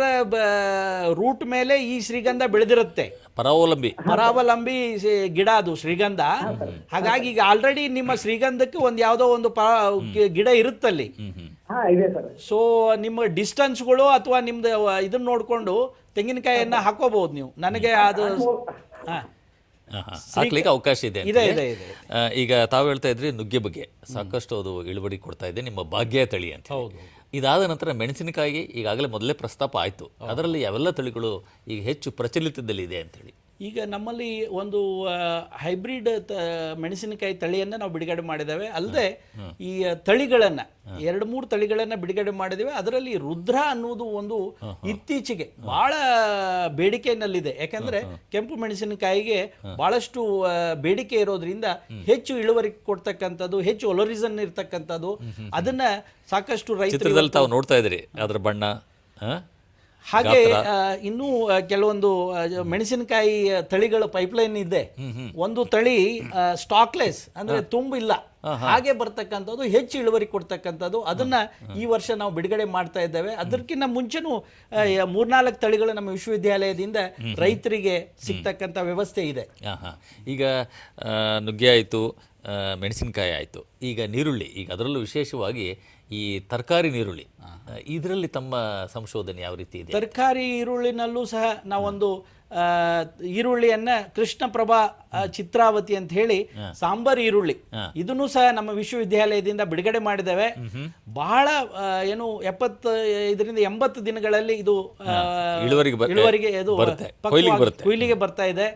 ರೂಟ್ ಮೇಲೆ ಈ ಶ್ರೀಗಂಧ ಬೆಳೆದಿರುತ್ತೆ. ಪರಾವಲಂಬಿ. ಪರಾವಲಂಬಿ ಸಿ- ಗಿಡ ಅದು ಶ್ರೀಗಂಧ. ಹಾಗಾಗಿ ಈಗ ಆಲ್ರೆಡಿ ನಿಮ್ಮ ಶ್ರೀಗಂಧಕ್ಕೆ ಒಂದು ಯಾವುದೋ ಒಂದು ಪ ಗಿ- ಗಿಡ ಇರುತ್ತಲ್ಲಿ. ಇದೆ ಸರ್. ಸೊ ನಿಮ್ಮ ಡಿಸ್ಟೆನ್ಸ್ಗಳು ಅಥವಾ ನಿಮ್ದು ಇದನ್ನ ನೋಡಿಕೊಂಡು ತೆಂಗಿನಕಾಯಿಯನ್ನ ಹಾಕೋಬಹುದು ನೀವು. ನನಗೆ ಅದು ಹಾಕ್ಲಿಕ್ಕೆ ಅವಕಾಶ ಇದೆ ಇದೆ, ಇದೆ, ಇದೆ, ಈಗ ತಾವು ಹೇಳ್ತಾ ಇದ್ರಿ ನುಗ್ಗೆ ಬಗ್ಗೆ. ಸಾಕಷ್ಟು ಅದು ಇಳುವರಿ ಕೊಡ್ತಾ ಇದೆ ನಿಮ್ಮ ಭಾಗ್ಯ ತಳಿ ಅಂತ ಹೌದು. ಇದಾದ ನಂತರ ಮೆಣಸಿನಕಾಯಿ ಈಗಾಗಲೇ ಮೊದಲೇ ಪ್ರಸ್ತಾಪ ಆಯಿತು. ಅದರಲ್ಲಿ ಯಾವೆಲ್ಲ ತಳಿಗಳು ಈಗ ಹೆಚ್ಚು ಪ್ರಚಲಿತದಲ್ಲಿ ಇದೆ ಅಂತ ಹೇಳಿ? ಈಗ ನಮ್ಮಲ್ಲಿ ಒಂದು ಹೈಬ್ರಿಡ್ ತ ಮೆಣಸಿನಕಾಯಿ ತಳಿಯನ್ನು ನಾವು ಬಿಡುಗಡೆ ಮಾಡಿದ್ದೇವೆ. ಅಲ್ಲದೆ ಈ ತಳಿಗಳನ್ನ ಎರಡು ಮೂರು ತಳಿಗಳನ್ನ ಬಿಡುಗಡೆ ಮಾಡಿದ್ದೇವೆ. ಅದರಲ್ಲಿ ರುದ್ರ ಅನ್ನೋದು ಒಂದು ಇತ್ತೀಚೆಗೆ ಭಾಳ ಬೇಡಿಕೆಯಲ್ಲಿದೆ ಯಾಕಂದ್ರೆ ಕೆಂಪು ಮೆಣಸಿನಕಾಯಿಗೆ ಭಾಳಷ್ಟು ಬೇಡಿಕೆ ಇರೋದ್ರಿಂದ ಹೆಚ್ಚು ಇಳುವರಿ ಕೊಡ್ತಕ್ಕಂಥದ್ದು ಹೆಚ್ಚು ಒಲೋರಿಸನ್ ಇರ್ತಕ್ಕಂಥದ್ದು ಅದನ್ನ ಸಾಕಷ್ಟು ರೈತರು ನೋಡ್ತಾ ಇದ್ರಿ ಅದರ ಬಣ್ಣ. ಆ? ಹಾಗೆ ಇನ್ನೂ ಕೆಲವೊಂದು ಮೆಣಸಿನಕಾಯಿ ತಳಿಗಳು ಪೈಪ್ಲೈನ್ ಇದೆ. ಒಂದು ತಳಿ ಸ್ಟಾಕ್ಲೆಸ್ ಅಂದ್ರೆ ತುಂಬಿಲ್ಲ. ಹಾಗೆ ಬರ್ತಕ್ಕಂಥದ್ದು ಹೆಚ್ಚು ಇಳುವರಿ ಕೊಡ್ತಕ್ಕಂಥದ್ದು ಅದನ್ನ ಈ ವರ್ಷ ನಾವು ಬಿಡುಗಡೆ ಮಾಡ್ತಾ ಇದ್ದೇವೆ. ಅದಕ್ಕಿಂತ ಮುಂಚೆನೂ ಮೂರ್ನಾಲ್ಕು ತಳಿಗಳು ನಮ್ಮ ವಿಶ್ವವಿದ್ಯಾಲಯದಿಂದ ರೈತರಿಗೆ ಸಿಗ್ತಕ್ಕಂಥ ವ್ಯವಸ್ಥೆ ಇದೆ. ಈಗ ಆ, ನುಗ್ಗೆ ಆಯಿತು ಮೆಣಸಿನಕಾಯಿ ಆಯಿತು. ಈಗ ನೀರುಳ್ಳಿ ಈಗ ಅದರಲ್ಲೂ ವಿಶೇಷವಾಗಿ ಈ ತರಕಾರಿ ನೀರುಳ್ಳಿ ಇದರಲ್ಲಿ ತಮ್ಮ ಸಂಶೋಧನೆ ಯಾವ ರೀತಿ ಇದೆ? ತರಕಾರಿ ಈರುಳ್ಳಿನಲ್ಲೂ ಸಹ ನಾವೊಂದು ಆ, ಈರುಳ್ಳಿಯನ್ನ ಕೃಷ್ಣಪ್ರಭಾ ಚಿತ್ರಾವತಿ ಅಂತ ಹೇಳಿ ಸಾಂಬಾರ್ ಈರುಳ್ಳಿ. ಇದನ್ನು ಸಹ ನಮ್ಮ ವಿಶ್ವವಿದ್ಯಾಲಯದಿಂದ ಬಿಡುಗಡೆ ಮಾಡಿದ್ದೇವೆ. ಬಹಳ ಏನು ಎಪ್ಪತ್ತು ಇದರಿಂದ ಎಂಬತ್ತು ದಿನಗಳಲ್ಲಿ ಇದು ಇಳುವರಿಗೆ ಇದು ಬರುತ್ತೆ. ಕೊಯ್ಲಿಗೆ ಬರ್ತಾ ಇದೆ.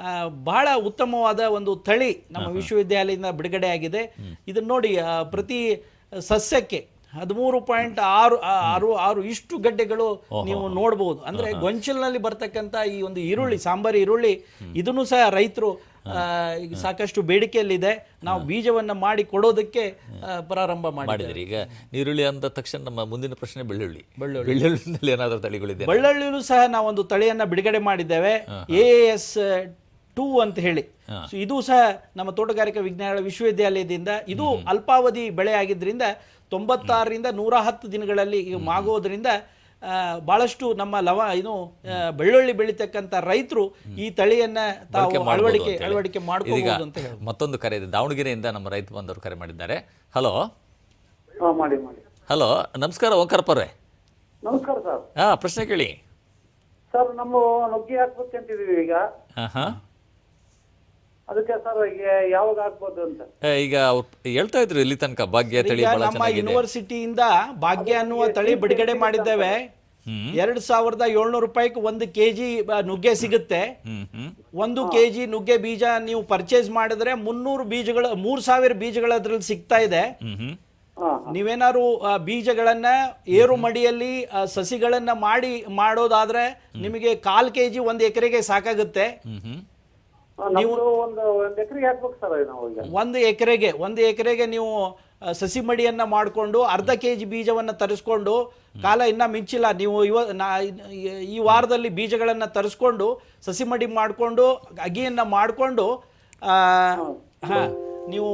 ಆ, ಬಹಳ ಉತ್ತಮವಾದ ಒಂದು ತಳಿ ನಮ್ಮ ವಿಶ್ವವಿದ್ಯಾಲಯದಿಂದ ಬಿಡುಗಡೆ ಆಗಿದೆ ಇದನ್ನ ನೋಡಿ ಪ್ರತಿ ಸಸ್ಯಕ್ಕೆ ಹದಿಮೂರು ಪಾಯಿಂಟ್ ಆರು ಆರು ಆರು ಇಷ್ಟು ಗಡ್ಡೆಗಳು ನೀವು ನೋಡಬಹುದು ಅಂದ್ರೆ ಗೊಂಚಲ್ನಲ್ಲಿ ಬರ್ತಕ್ಕಂಥ ಈ ಒಂದು ಈರುಳ್ಳಿ ಸಾಂಬಾರ್ ಈರುಳ್ಳಿ ಇದನ್ನು ಸಹ ರೈತರು ಈಗ ಸಾಕಷ್ಟು ಬೇಡಿಕೆಯಲ್ಲಿದೆ. ನಾವು ಬೀಜವನ್ನ ಮಾಡಿ ಕೊಡೋದಕ್ಕೆ ಪ್ರಾರಂಭ ಮಾಡಿದ್ರಿ ಈಗ ಈರುಳ್ಳಿ ಅಂದ ತಕ್ಷಣ ನಮ್ಮ ಮುಂದಿನ ಪ್ರಶ್ನೆ ಬೆಳ್ಳುಳ್ಳಿ. ಬೆಳ್ಳುಳ್ಳಿ. ಏನಾದರೂ ತಳಿಗಳಿದೆ? ಬೆಳ್ಳುಳ್ಳಿಯೂ ಸಹ ನಾವೊಂದು ತಳಿಯನ್ನ ಬಿಡುಗಡೆ ಮಾಡಿದ್ದೇವೆ. ಎ ಎಸ್ ಟೂ ಅಂತ ಹೇಳಿ. ಸೊ ಇದು ಸಹ ನಮ್ಮ ತೋಟಗಾರಿಕಾ ವಿಜ್ಞಾನಗಳ ವಿಶ್ವವಿದ್ಯಾಲಯದಿಂದ ಇದು ಅಲ್ಪಾವಧಿ ಬೆಳೆ ಆಗಿದ್ದರಿಂದ ತೊಂಬತ್ತಾರರಿಂದ ನೂರ ಹತ್ತು ದಿನಗಳಲ್ಲಿ ಈಗ ಮಾಗೋದ್ರಿಂದ ಆ, ಬಹಳಷ್ಟು ನಮ್ಮ ಲವ ಏನು ಬೆಳ್ಳುಳ್ಳಿ ಬೆಳಿತಕ್ಕಂಥ ರೈತರು ಈ ತಳಿಯನ್ನ ತಾವು ಅಳವಡಿಕೆ ಅಳವಡಿಕೆ ಮಾಡ್ಕೋಬಹುದು ಅಂತ ಹೇಳಿ. ಮತ್ತೊಂದು ಕರೆ ಇದೆ. ದಾವಣಗೆರೆಯಿಂದ ನಮ್ಮ ರೈತ ಬಂದವರು ಕರೆ ಮಾಡಿದ್ದಾರೆ. ಹಲೋ ಮಾಡಿ ಮಾಡಿ. ಹಲೋ ನಮಸ್ಕಾರ ಓಂಕಾರಪ್ಪರೇ ಅವರೇ. ನಮಸ್ಕಾರ ಸರ್. ಹಾ ಪ್ರಶ್ನೆ ಕೇಳಿ. ಸರ್ ನಮ್ಮ ನುಗ್ಗಿ ಹಾಕ್ಬೇಕಂತಿದೀವಿ ಈಗ. ಹಾ ಹಾ. ಅದಕ್ಕೆ ಸರ್ ಈಗ ಯಾವಾಗ ಆಗ್ಬೋದು ಅಂತ? ಈಗ ಅವ್ರು ಹೇಳ್ತಾ ಇದ್ರು ಇಲ್ಲಿ ತನಕ ಭಾಗ್ಯ ತಳಿ ಈಗ ಬಹಳ ನಮ್ಮ ಚೆನ್ನಾಗಿದೆ. ಯೂನಿವರ್ಸಿಟಿಯಿಂದ ಭಾಗ್ಯ ಅನ್ನುವ ತಳಿ ಬಿಡುಗಡೆ ಮಾಡಿದ್ದೇವೆ. ಎರಡ್ ಸಾವಿರದ ಏಳ್ನೂರು ರೂಪಾಯಿಗೆ ಒಂದು ಕೆಜಿ ನುಗ್ಗೆ ಸಿಗುತ್ತೆ. ಹ್ಮ್ ಹ್ಮ್. ಒಂದು ಕೆಜಿ ನುಗ್ಗೆ ಬೀಜ ನೀವು ಪರ್ಚೇಸ್ ಮಾಡಿದ್ರೆ ಮುನ್ನೂರು ಬೀಜಗಳು ಮೂರ್ ಸಾವಿರ ಬೀಜಗಳು ಅದ್ರಲ್ಲಿ ಸಿಗ್ತಾ ಇದೆ. ಹ್ಮ್ ಹ್ಮ್. ಹಾ ನೀವೇನಾದ್ರು ಆ, ಬೀಜಗಳನ್ನ ಏರು ಮಡಿಯಲ್ಲಿ ಆ, ಸಸಿಗಳನ್ನ ಮಾಡಿ ಮಾಡೋದಾದ್ರೆ ನಿಮಗೆ ಕಾಲ್ ಕೆಜಿ ಒಂದು ಎಕರೆಗೆ ಸಾಕಾಗುತ್ತೆ. ಹ್ಮ್ ಹ್ಮ್. ನಮ್ದು ಒಂದು ಒಂದ್ ಎಕರೆಗೆ ಹಾಕ್ಬೇಕು ಸರ್ ನಾವು ಈಗ. ಒಂದು ಎಕರೆಗೆ ಒಂದು ಎಕರೆಗೆ ನೀವು ಸಸಿ ಮಡಿಯನ್ನ ಮಾಡಿಕೊಂಡು ಅರ್ಧ ಕೆ ಜಿ ಬೀಜವನ್ನು ತರಿಸ್ಕೊಂಡು ಕಾಲ ಇನ್ನ ಮಿಂಚಿಲ್ಲ. ನೀವು ಇವ ನಾ ಈ ವಾರದಲ್ಲಿ ಬೀಜಗಳನ್ನು ತರಿಸ್ಕೊಂಡು ಸಸಿ ಮಡಿ ಮಾಡಿಕೊಂಡು ಅಗಿಯನ್ನ ಮಾಡಿಕೊಂಡು ಹಾಂ ನೀವು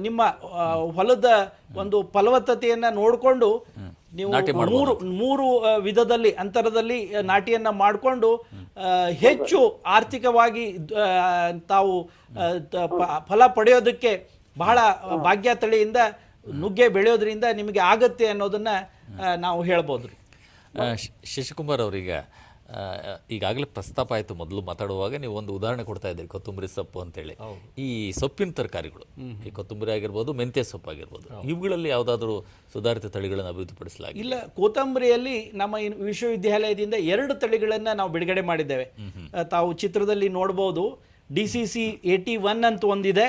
ನಿಮ್ಮ ಆ, ಹೊಲದ ಒಂದು ಫಲವತ್ತತೆಯನ್ನ ನೋಡಿಕೊಂಡು ನೀವು ಮೂರು ಮೂರು ವಿಧದಲ್ಲಿ ಅಂತರದಲ್ಲಿ ನಾಟಿಯನ್ನ ಮಾಡಿಕೊಂಡು ಹೆಚ್ಚು ಆರ್ಥಿಕವಾಗಿ ತಾವು ಫಲ ಪಡೆಯೋದಕ್ಕೆ ಬಹಳ ಭಾಗ್ಯ ತಳಿಯಿಂದ ನುಗ್ಗೆ ಬೆಳೆಯೋದ್ರಿಂದ ನಿಮಗೆ ಆಗತ್ತೆ ಅನ್ನೋದನ್ನ ನಾವು ಹೇಳ್ಬೋದು ಶಶಿಕುಮಾರ್ ಅವರೀಗ ಈಗಾಗಲೇ ಪ್ರಸ್ತಾಪ ಆಯಿತು ಮೊದಲು ಮಾತಾಡುವಾಗ ನೀವು ಒಂದು ಉದಾಹರಣೆ ಕೊಡ್ತಾ ಇದ್ದೀರಿ ಕೊತ್ತಂಬರಿ ಸೊಪ್ಪು ಅಂತೇಳಿ. ಈ ಸೊಪ್ಪಿನ ತರಕಾರಿಗಳು ಈ ಕೊತ್ತಂಬರಿ ಆಗಿರ್ಬೋದು ಮೆಂತ್ಯ ಸೊಪ್ಪು ಆಗಿರ್ಬೋದು ಇವುಗಳಲ್ಲಿ ಯಾವುದಾದ್ರೂ ಸುಧಾರಿತ ತಳಿಗಳನ್ನು ಅಭಿವೃದ್ಧಿಪಡಿಸಲಾಗಿದೆ? ಇಲ್ಲ ಕೋತಂಬರಿಯಲ್ಲಿ ನಮ್ಮ ವಿಶ್ವವಿದ್ಯಾಲಯದಿಂದ ಎರಡು ತಳಿಗಳನ್ನು ನಾವು ಬಿಡುಗಡೆ ಮಾಡಿದ್ದೇವೆ. ತಾವು ಚಿತ್ರದಲ್ಲಿ ನೋಡಬಹುದು D C C eighty one ಅಂತ ಒಂದಿದೆ.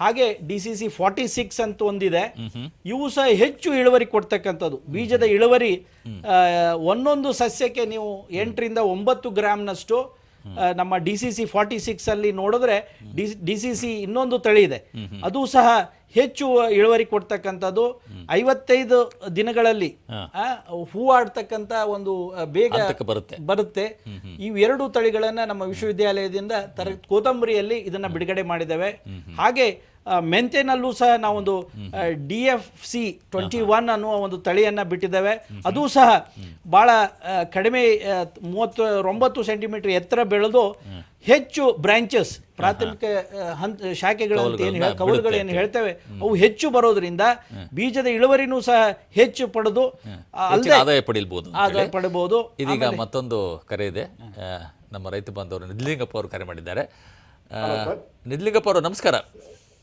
ಹಾಗೆ D C C forty six ಅಂತ ಒಂದಿದೆ. ಇವು ಸಹ ಹೆಚ್ಚು ಇಳುವರಿ ಕೊಡ್ತಕ್ಕಂಥದ್ದು. ಬೀಜದ ಇಳುವರಿ ಒಂದೊಂದು ಸಸ್ಯಕ್ಕೆ ನೀವು ಎಂಟರಿಂದ ಒಂಬತ್ತು ಗ್ರಾಮ್ನಷ್ಟು ನಮ್ಮ D C C forty six ಅಲ್ಲಿ ನೋಡಿದ್ರೆ ಡಿ ಸಿ ಸಿ ಇನ್ನೊಂದು ತಳಿ ಇದೆ ಅದು ಸಹ ಹೆಚ್ಚು ಇಳುವರಿ ಕೊಡ್ತಕ್ಕಂಥದ್ದು. ಐವತ್ತೈದು ದಿನಗಳಲ್ಲಿ ಆ, ಹೂ ಆಡ್ತಕ್ಕಂಥ ಒಂದು ಬೇಗ ಬರುತ್ತೆ. ಬರುತ್ತೆ. ಇವು ಎರಡು ತಳಿಗಳನ್ನ ನಮ್ಮ ವಿಶ್ವವಿದ್ಯಾಲಯದಿಂದ ತರ ಕೋತಂಬರಿಯಲ್ಲಿ ಇದನ್ನ ಬಿಡುಗಡೆ ಮಾಡಿದ್ದೇವೆ. ಹಾಗೆ ಮೆಂತೆನಲ್ಲೂ ಸಹ ನಾವೊಂದು D F C twenty one ಅನ್ನುವ ಒಂದು ತಳಿಯನ್ನ ಬಿಟ್ಟಿದ್ದೇವೆ. ಅದು ಸಹ ಭಾಳ ಕಡಿಮೆ ಮೂವತ್ತು ಒಂಬತ್ತು ಸೆಂಟಿಮೀಟರ್ ಎತ್ತರ ಬೆಳೆದು ಹೆಚ್ಚು ಬ್ರಾಂಚಸ್ ಪ್ರಾಥಮಿಕ ಹಂತ ಶಾಖೆಗಳು ಅಂತ ಏನು ಕವಲುಗಳು ಏನು ಹೇಳ್ತೇವೆ ಅವು ಹೆಚ್ಚು ಬರೋದ್ರಿಂದ ಬೀಜದ ಇಳುವರಿನೂ ಸಹ ಹೆಚ್ಚು ಪಡೆದು ಆದಾಯ ಪಡೀಬಹುದು ಆದಾಯ ಪಡಬಹುದು ಇದೀಗ ಮತ್ತೊಂದು ಕರೆ ಇದೆ. ಆ, ನಮ್ಮ ರೈತ ಬಾಂಧವರು ನಿದ್ಲಿಂಗಪ್ಪ ಅವರು ಕರೆ ಮಾಡಿದ್ದಾರೆ. ಆ, ನಿದ್ಲಿಂಗಪ್ಪ ಅವರು ನಮಸ್ಕಾರ.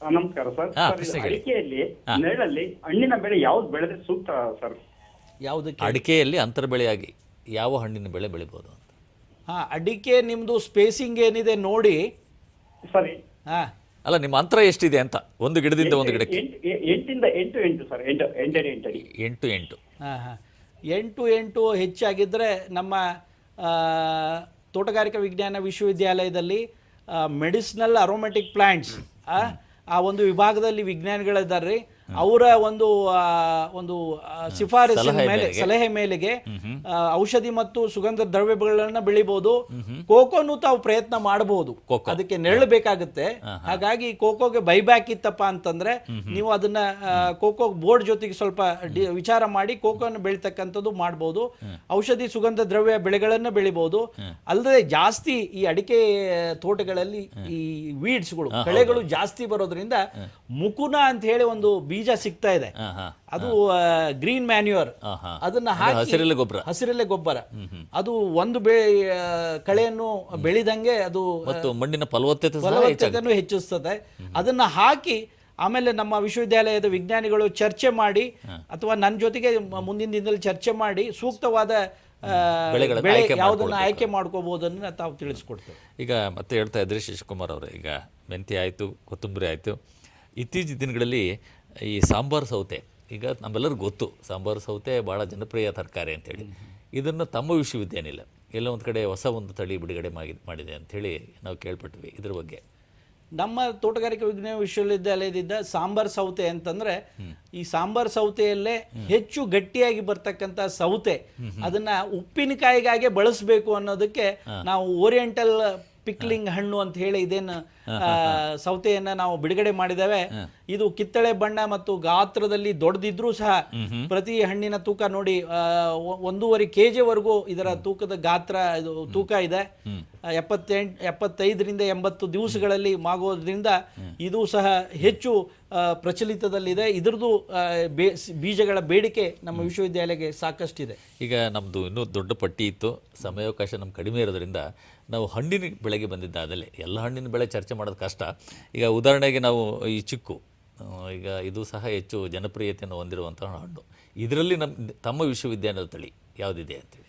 ನಮಸ್ಕಾರ ಸರ್. ಹಾ, ಸರ್, ಇದು ಕೇಳಿ. ಅಡಿಕೆಯಲ್ಲಿ ನೆರಳಲ್ಲಿ ಹಣ್ಣಿನ ಬೆಳೆ ಯಾವ್ದು ಬೆಳೆದ್ರೆ ಸೂಕ್ತ ಸರ್? ಯಾವುದಕ್ಕೆ? ಅಡಿಕೆಯಲ್ಲಿ ಅಂತರ ಬೆಳೆಯಾಗಿ ಯಾವ ಹಣ್ಣಿನ ಬೆಳೆ ಬೆಳಿಬೋದು ಅಂತ. ಹಾ ಅಡಿಕೆ ನಿಮ್ದು ಸ್ಪೇಸಿಂಗ್ ಏನಿದೆ ನೋಡಿ. ಸರಿ. ಹಾ. ಅಲ್ಲ ನಿಮ್ಮ ಅಂತರ ಎಷ್ಟಿದೆ ಅಂತ? ಒಂದು ಗಿಡದಿಂದ ಒಂದು ಗಿಡಕ್ಕೆ. ಎಂಟು ಎ- ಎಂಟಿಂದ ಎಂಟು ಎಂಟು ಸರ್ ಎಂಟು ಎಂಟಡಿ ಎಂಟಡಿ ಎಂಟು ಎಂಟು. ಹಾ ಹಾ. ಎಂಟು ಎಂಟು ಹೆಚ್ಚಾಗಿದ್ದರೆ ನಮ್ಮ ಆ, ತೋಟಗಾರಿಕಾ ವಿಜ್ಞಾನ ವಿಶ್ವವಿದ್ಯಾಲಯದಲ್ಲಿ ಮೆಡಿಸಿನಲ್ ಅರೋಮೆಟಿಕ್ ಪ್ಲಾಂಟ್ಸ್ ಆ ಒಂದು ವಿಭಾಗದಲ್ಲಿ ವಿಜ್ಞಾನಿಗಳಿದ್ದಾರೆ ಅವರ ಒಂದು ಒಂದು ಶಿಫಾರಸಿನ ಮೇಲೆ. ಸಲಹೆ ಮೇಲೆಗೆ ಔಷಧಿ ಮತ್ತು ಸುಗಂಧ ದ್ರವ್ಯಗಳನ್ನ ಬೆಳಿಬಹುದು ಕೋಕೋನು ತಾವು ಪ್ರಯತ್ನ ಮಾಡಬಹುದು ಕೋಕೋ. ಅದಕ್ಕೆ ನೆರಳು ಬೇಕಾಗುತ್ತೆ ಹಾಗಾಗಿ ಕೋಕೋಗೆ ಬೈಬ್ಯಾಕ್ ಇತ್ತಪ್ಪ ಅಂತಂದ್ರೆ ನೀವು ಅದನ್ನ ಕೋಕೋ ಬೋರ್ಡ್ ಜೊತೆಗೆ ಸ್ವಲ್ಪ ವಿಚಾರ ಮಾಡಿ ಕೋಕೋನ ಬೆಳಿತಕ್ಕಂಥದ್ದು ಮಾಡಬಹುದು ಔಷಧಿ ಸುಗಂಧ ದ್ರವ್ಯ ಬೆಳೆಗಳನ್ನ ಬೆಳಿಬಹುದು ಅಲ್ಲದೆ ಜಾಸ್ತಿ ಈ ಅಡಿಕೆ ತೋಟಗಳಲ್ಲಿ ಈ ವೀಡ್ಸ್ಗಳು ಕಳೆಗಳು ಜಾಸ್ತಿ ಬರೋದ್ರಿಂದ ಮುಕುನ ಅಂತ ಹೇಳಿ ಒಂದು ಬೀಜ ಸಿಗ್ತಾ ಇದೆ. ಅದು ಗ್ರೀನ್ ಮ್ಯಾನ್ಯೂರ್. ಅದನ್ನ ಹಾಕಿ ಹಸಿರೆಲೆ ಗೊಬ್ಬರ. ಹಸಿರೆಲೆ ಗೊಬ್ಬರ. ಅದು ಒಂದು ಬೆ ಕಳೆಯನ್ನು ಬೆಳೆದಂಗೆ ಅದು ಮತ್ತು ಮಣ್ಣಿನ ಫಲವತ್ತತೆ ಫಲವತ್ತತೆಯನ್ನು ಹೆಚ್ಚಿಸ್ತದೆ. ಅದನ್ನ ಹಾಕಿ ಆಮೇಲೆ ನಮ್ಮ ವಿಶ್ವವಿದ್ಯಾಲಯದ ವಿಜ್ಞಾನಿಗಳು ಚರ್ಚೆ ಮಾಡಿ ಅಥವಾ ನನ್ನ ಜೊತೆಗೆ ಮುಂದಿನ ದಿನದಲ್ಲಿ ಚರ್ಚೆ ಮಾಡಿ ಸೂಕ್ತವಾದ ಬೆಳೆ ಆಯ್ಕೆ ಯಾವುದನ್ನ. ಆಯ್ಕೆ ಮಾಡ್ಕೋಬಹುದನ್ನು ತಾವು ತಿಳಿಸ್ಕೊಡ್ತೇವೆ. ಈಗ ಮತ್ತೆ ಹೇಳ್ತಾ ಇದ್ರಿ ಶಶಿಕುಮಾರ್ ಅವರು ಈಗ ಮೆಂತಿ ಆಯಿತು ಕೊತ್ತಂಬರಿ ಆಯಿತು. ಇತ್ತೀಚಿನ ದಿನಗಳಲ್ಲಿ ಈ ಸಾಂಬಾರು ಸೌತೆ ಈಗ ನಮ್ಮೆಲ್ಲರಿಗೂ ಗೊತ್ತು ಸಾಂಬಾರು ಸೌತೆ ಭಾಳ ಜನಪ್ರಿಯ ತರಕಾರಿ ಅಂಥೇಳಿ ಇದನ್ನು ತಮ್ಮ ವಿಶ್ವವಿದ್ಯಾನಿಲ್ಲ ಎಲ್ಲ ಒಂದು ಕಡೆ ಹೊಸ ಒಂದು ತಳಿ ಬಿಡುಗಡೆ ಮಾಡಿ- ಮಾಡಿದೆ ಅಂಥೇಳಿ ನಾವು ಕೇಳ್ಪಟ್ವಿ ಇದ್ರ ಬಗ್ಗೆ. ನಮ್ಮ ತೋಟಗಾರಿಕೆ ವಿಜ್ಞಾನ ವಿಶ್ವವಿದ್ಯಾಲಯದಿಂದ ಸಾಂಬಾರ್ ಸೌತೆ ಅಂತಂದ್ರೆ ಈ ಸಾಂಬಾರ್ ಸೌತೆಯಲ್ಲೇ ಹೆಚ್ಚು ಗಟ್ಟಿಯಾಗಿ ಬರ್ತಕ್ಕಂಥ ಸೌತೆ ಅದನ್ನ ಉಪ್ಪಿನಕಾಯಿಗಾಗೆ ಬಳಸಬೇಕು ಅನ್ನೋದಕ್ಕೆ ನಾವು ಓರಿಯೆಂಟಲ್ ಪಿಕ್ಲಿಂಗ್ ಹಣ್ಣು ಅಂತ ಹೇಳಿ ಇದೇನು ಸೌತೆಯನ್ನ ನಾವು ಬಿಡುಗಡೆ ಮಾಡಿದ್ದೇವೆ. ಇದು ಕಿತ್ತಳೆ ಬಣ್ಣ ಮತ್ತು ಗಾತ್ರದಲ್ಲಿ ದೊಡ್ಡದಿದ್ರೂ ಸಹ ಪ್ರತಿ ಹಣ್ಣಿನ ತೂಕ ನೋಡಿ ಒಂದೂವರೆ ಕೆಜಿ ವರೆಗೂ ಇದರ ತೂಕದ ಗಾತ್ರ ಇದು ತೂಕ ಇದೆ. ಎಪ್ಪತ್ತೆಂಟು ಎಪ್ಪತ್ತೈದರಿಂದ ಎಂಬತ್ತು ದಿವಸಗಳಲ್ಲಿ ಮಾಗೋದ್ರಿಂದ ಇದು ಸಹ ಹೆಚ್ಚು ಪ್ರಚಲಿತದಲ್ಲಿದೆ. ಇದ್ರದ್ದು ಬೇ- ಬೀಜಗಳ ಬೇಡಿಕೆ ನಮ್ಮ ವಿಶ್ವವಿದ್ಯಾಲಯಕ್ಕೆ ಸಾಕಷ್ಟಿದೆ. ಈಗ ನಮ್ಮದು ಇನ್ನೂ ದೊಡ್ಡ ಪಟ್ಟಿ ಇತ್ತು. ಸಮಯಾವಕಾಶ ನಮ್ಗೆ ಕಡಿಮೆ ಇರೋದ್ರಿಂದ ನಾವು ಹಣ್ಣಿನ ಬೆಳೆಗೆ ಬಂದಿದ್ದಾದಲ್ಲಿ ಎಲ್ಲ ಹಣ್ಣಿನ ಬೆಳೆ ಚರ್ಚೆ ಮಾಡೋದು ಕಷ್ಟ. ಈಗ ಉದಾಹರಣೆಗೆ ನಾವು ಈ ಚಿಕ್ಕು ಈಗ ಇದು ಸಹ ಹೆಚ್ಚು ಜನಪ್ರಿಯತೆಯನ್ನು ಹೊಂದಿರುವಂಥ ಹಣ್ಣು. ಇದರಲ್ಲಿ ನಮ್ಮ ತಮ್ಮ ವಿಶ್ವವಿದ್ಯಾಲಯದ ತಳಿ ಯಾವುದಿದೆ ಅಂತೇಳಿ?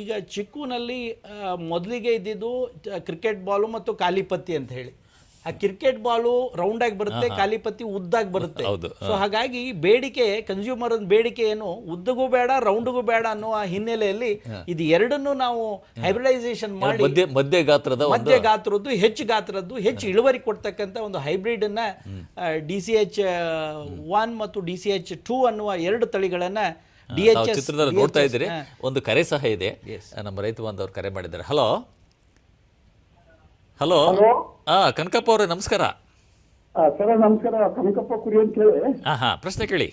ಈಗ ಚಿಕ್ಕುನಲ್ಲಿ ಮೊದಲಿಗೆ ಇದ್ದಿದ್ದು ಕ್ರಿಕೆಟ್ ಬಾಲು ಮತ್ತು ಕಾಲಿಪತ್ತಿ ಅಂತ ಹೇಳಿ. ಆ ಕ್ರಿಕೆಟ್ ಬಾಲು ರೌಂಡ್ ಆಗಿ ಬರುತ್ತೆ ಕಾಲಿಪತ್ತಿ ಉದ್ದಾಗಿ ಬರುತ್ತೆ. ಸೊ ಹಾಗಾಗಿ ಬೇಡಿಕೆ ಕನ್ಸ್ಯೂಮರ್ ಬೇಡಿಕೆ ಏನು? ಉದ್ದಗೂ ಬೇಡ ರೌಂಡ್ಗೂ ಬೇಡ ಅನ್ನುವ ಹಿನ್ನೆಲೆಯಲ್ಲಿ ಇದು ಎರಡನ್ನು ನಾವು ಹೈಬ್ರಿಡೈಸೇಷನ್ ಮಾಡಿ ಮಧ್ಯ ಗಾತ್ರದ ಮಧ್ಯ ಗಾತ್ರದ್ದು ಹೆಚ್ಚು ಗಾತ್ರದ್ದು ಹೆಚ್ಚು ಇಳುವರಿ ಕೊಡ್ತಕ್ಕಂಥ ಒಂದು ಹೈಬ್ರಿಡ್ ಅನ್ನ ಡಿ ಸಿ ಎಚ್ ಒನ್ ಮತ್ತು ಡಿ ಸಿ ಎಚ್ ಟೂ ಅನ್ನುವ ಎರಡು ತಳಿಗಳನ್ನ ಡಿ ಎಚ್ ತಾವು ಚಿತ್ರದಲ್ಲಿ ನೋಡ್ತಾ ಇದ್ದೀರಿ. ಒಂದು ಕರೆ ಸಹ ಇದೆ. ನಮ್ಮ ರೈತ ಬಾಂಧವರು ಕರೆ ಮಾಡಿದ್ದಾರೆ. Hello hello. ಹಾ ಕನಕಪ್ಪ ಅವರೇ ನಮಸ್ಕಾರ. ಸರ ನಮಸ್ಕಾರ. ಕನಕಪ್ಪ ಕುರಿ ಅಂತ ಹೇಳಿ. ಹಾ ಹಾ ಪ್ರಶ್ನೆ ಕೇಳಿ.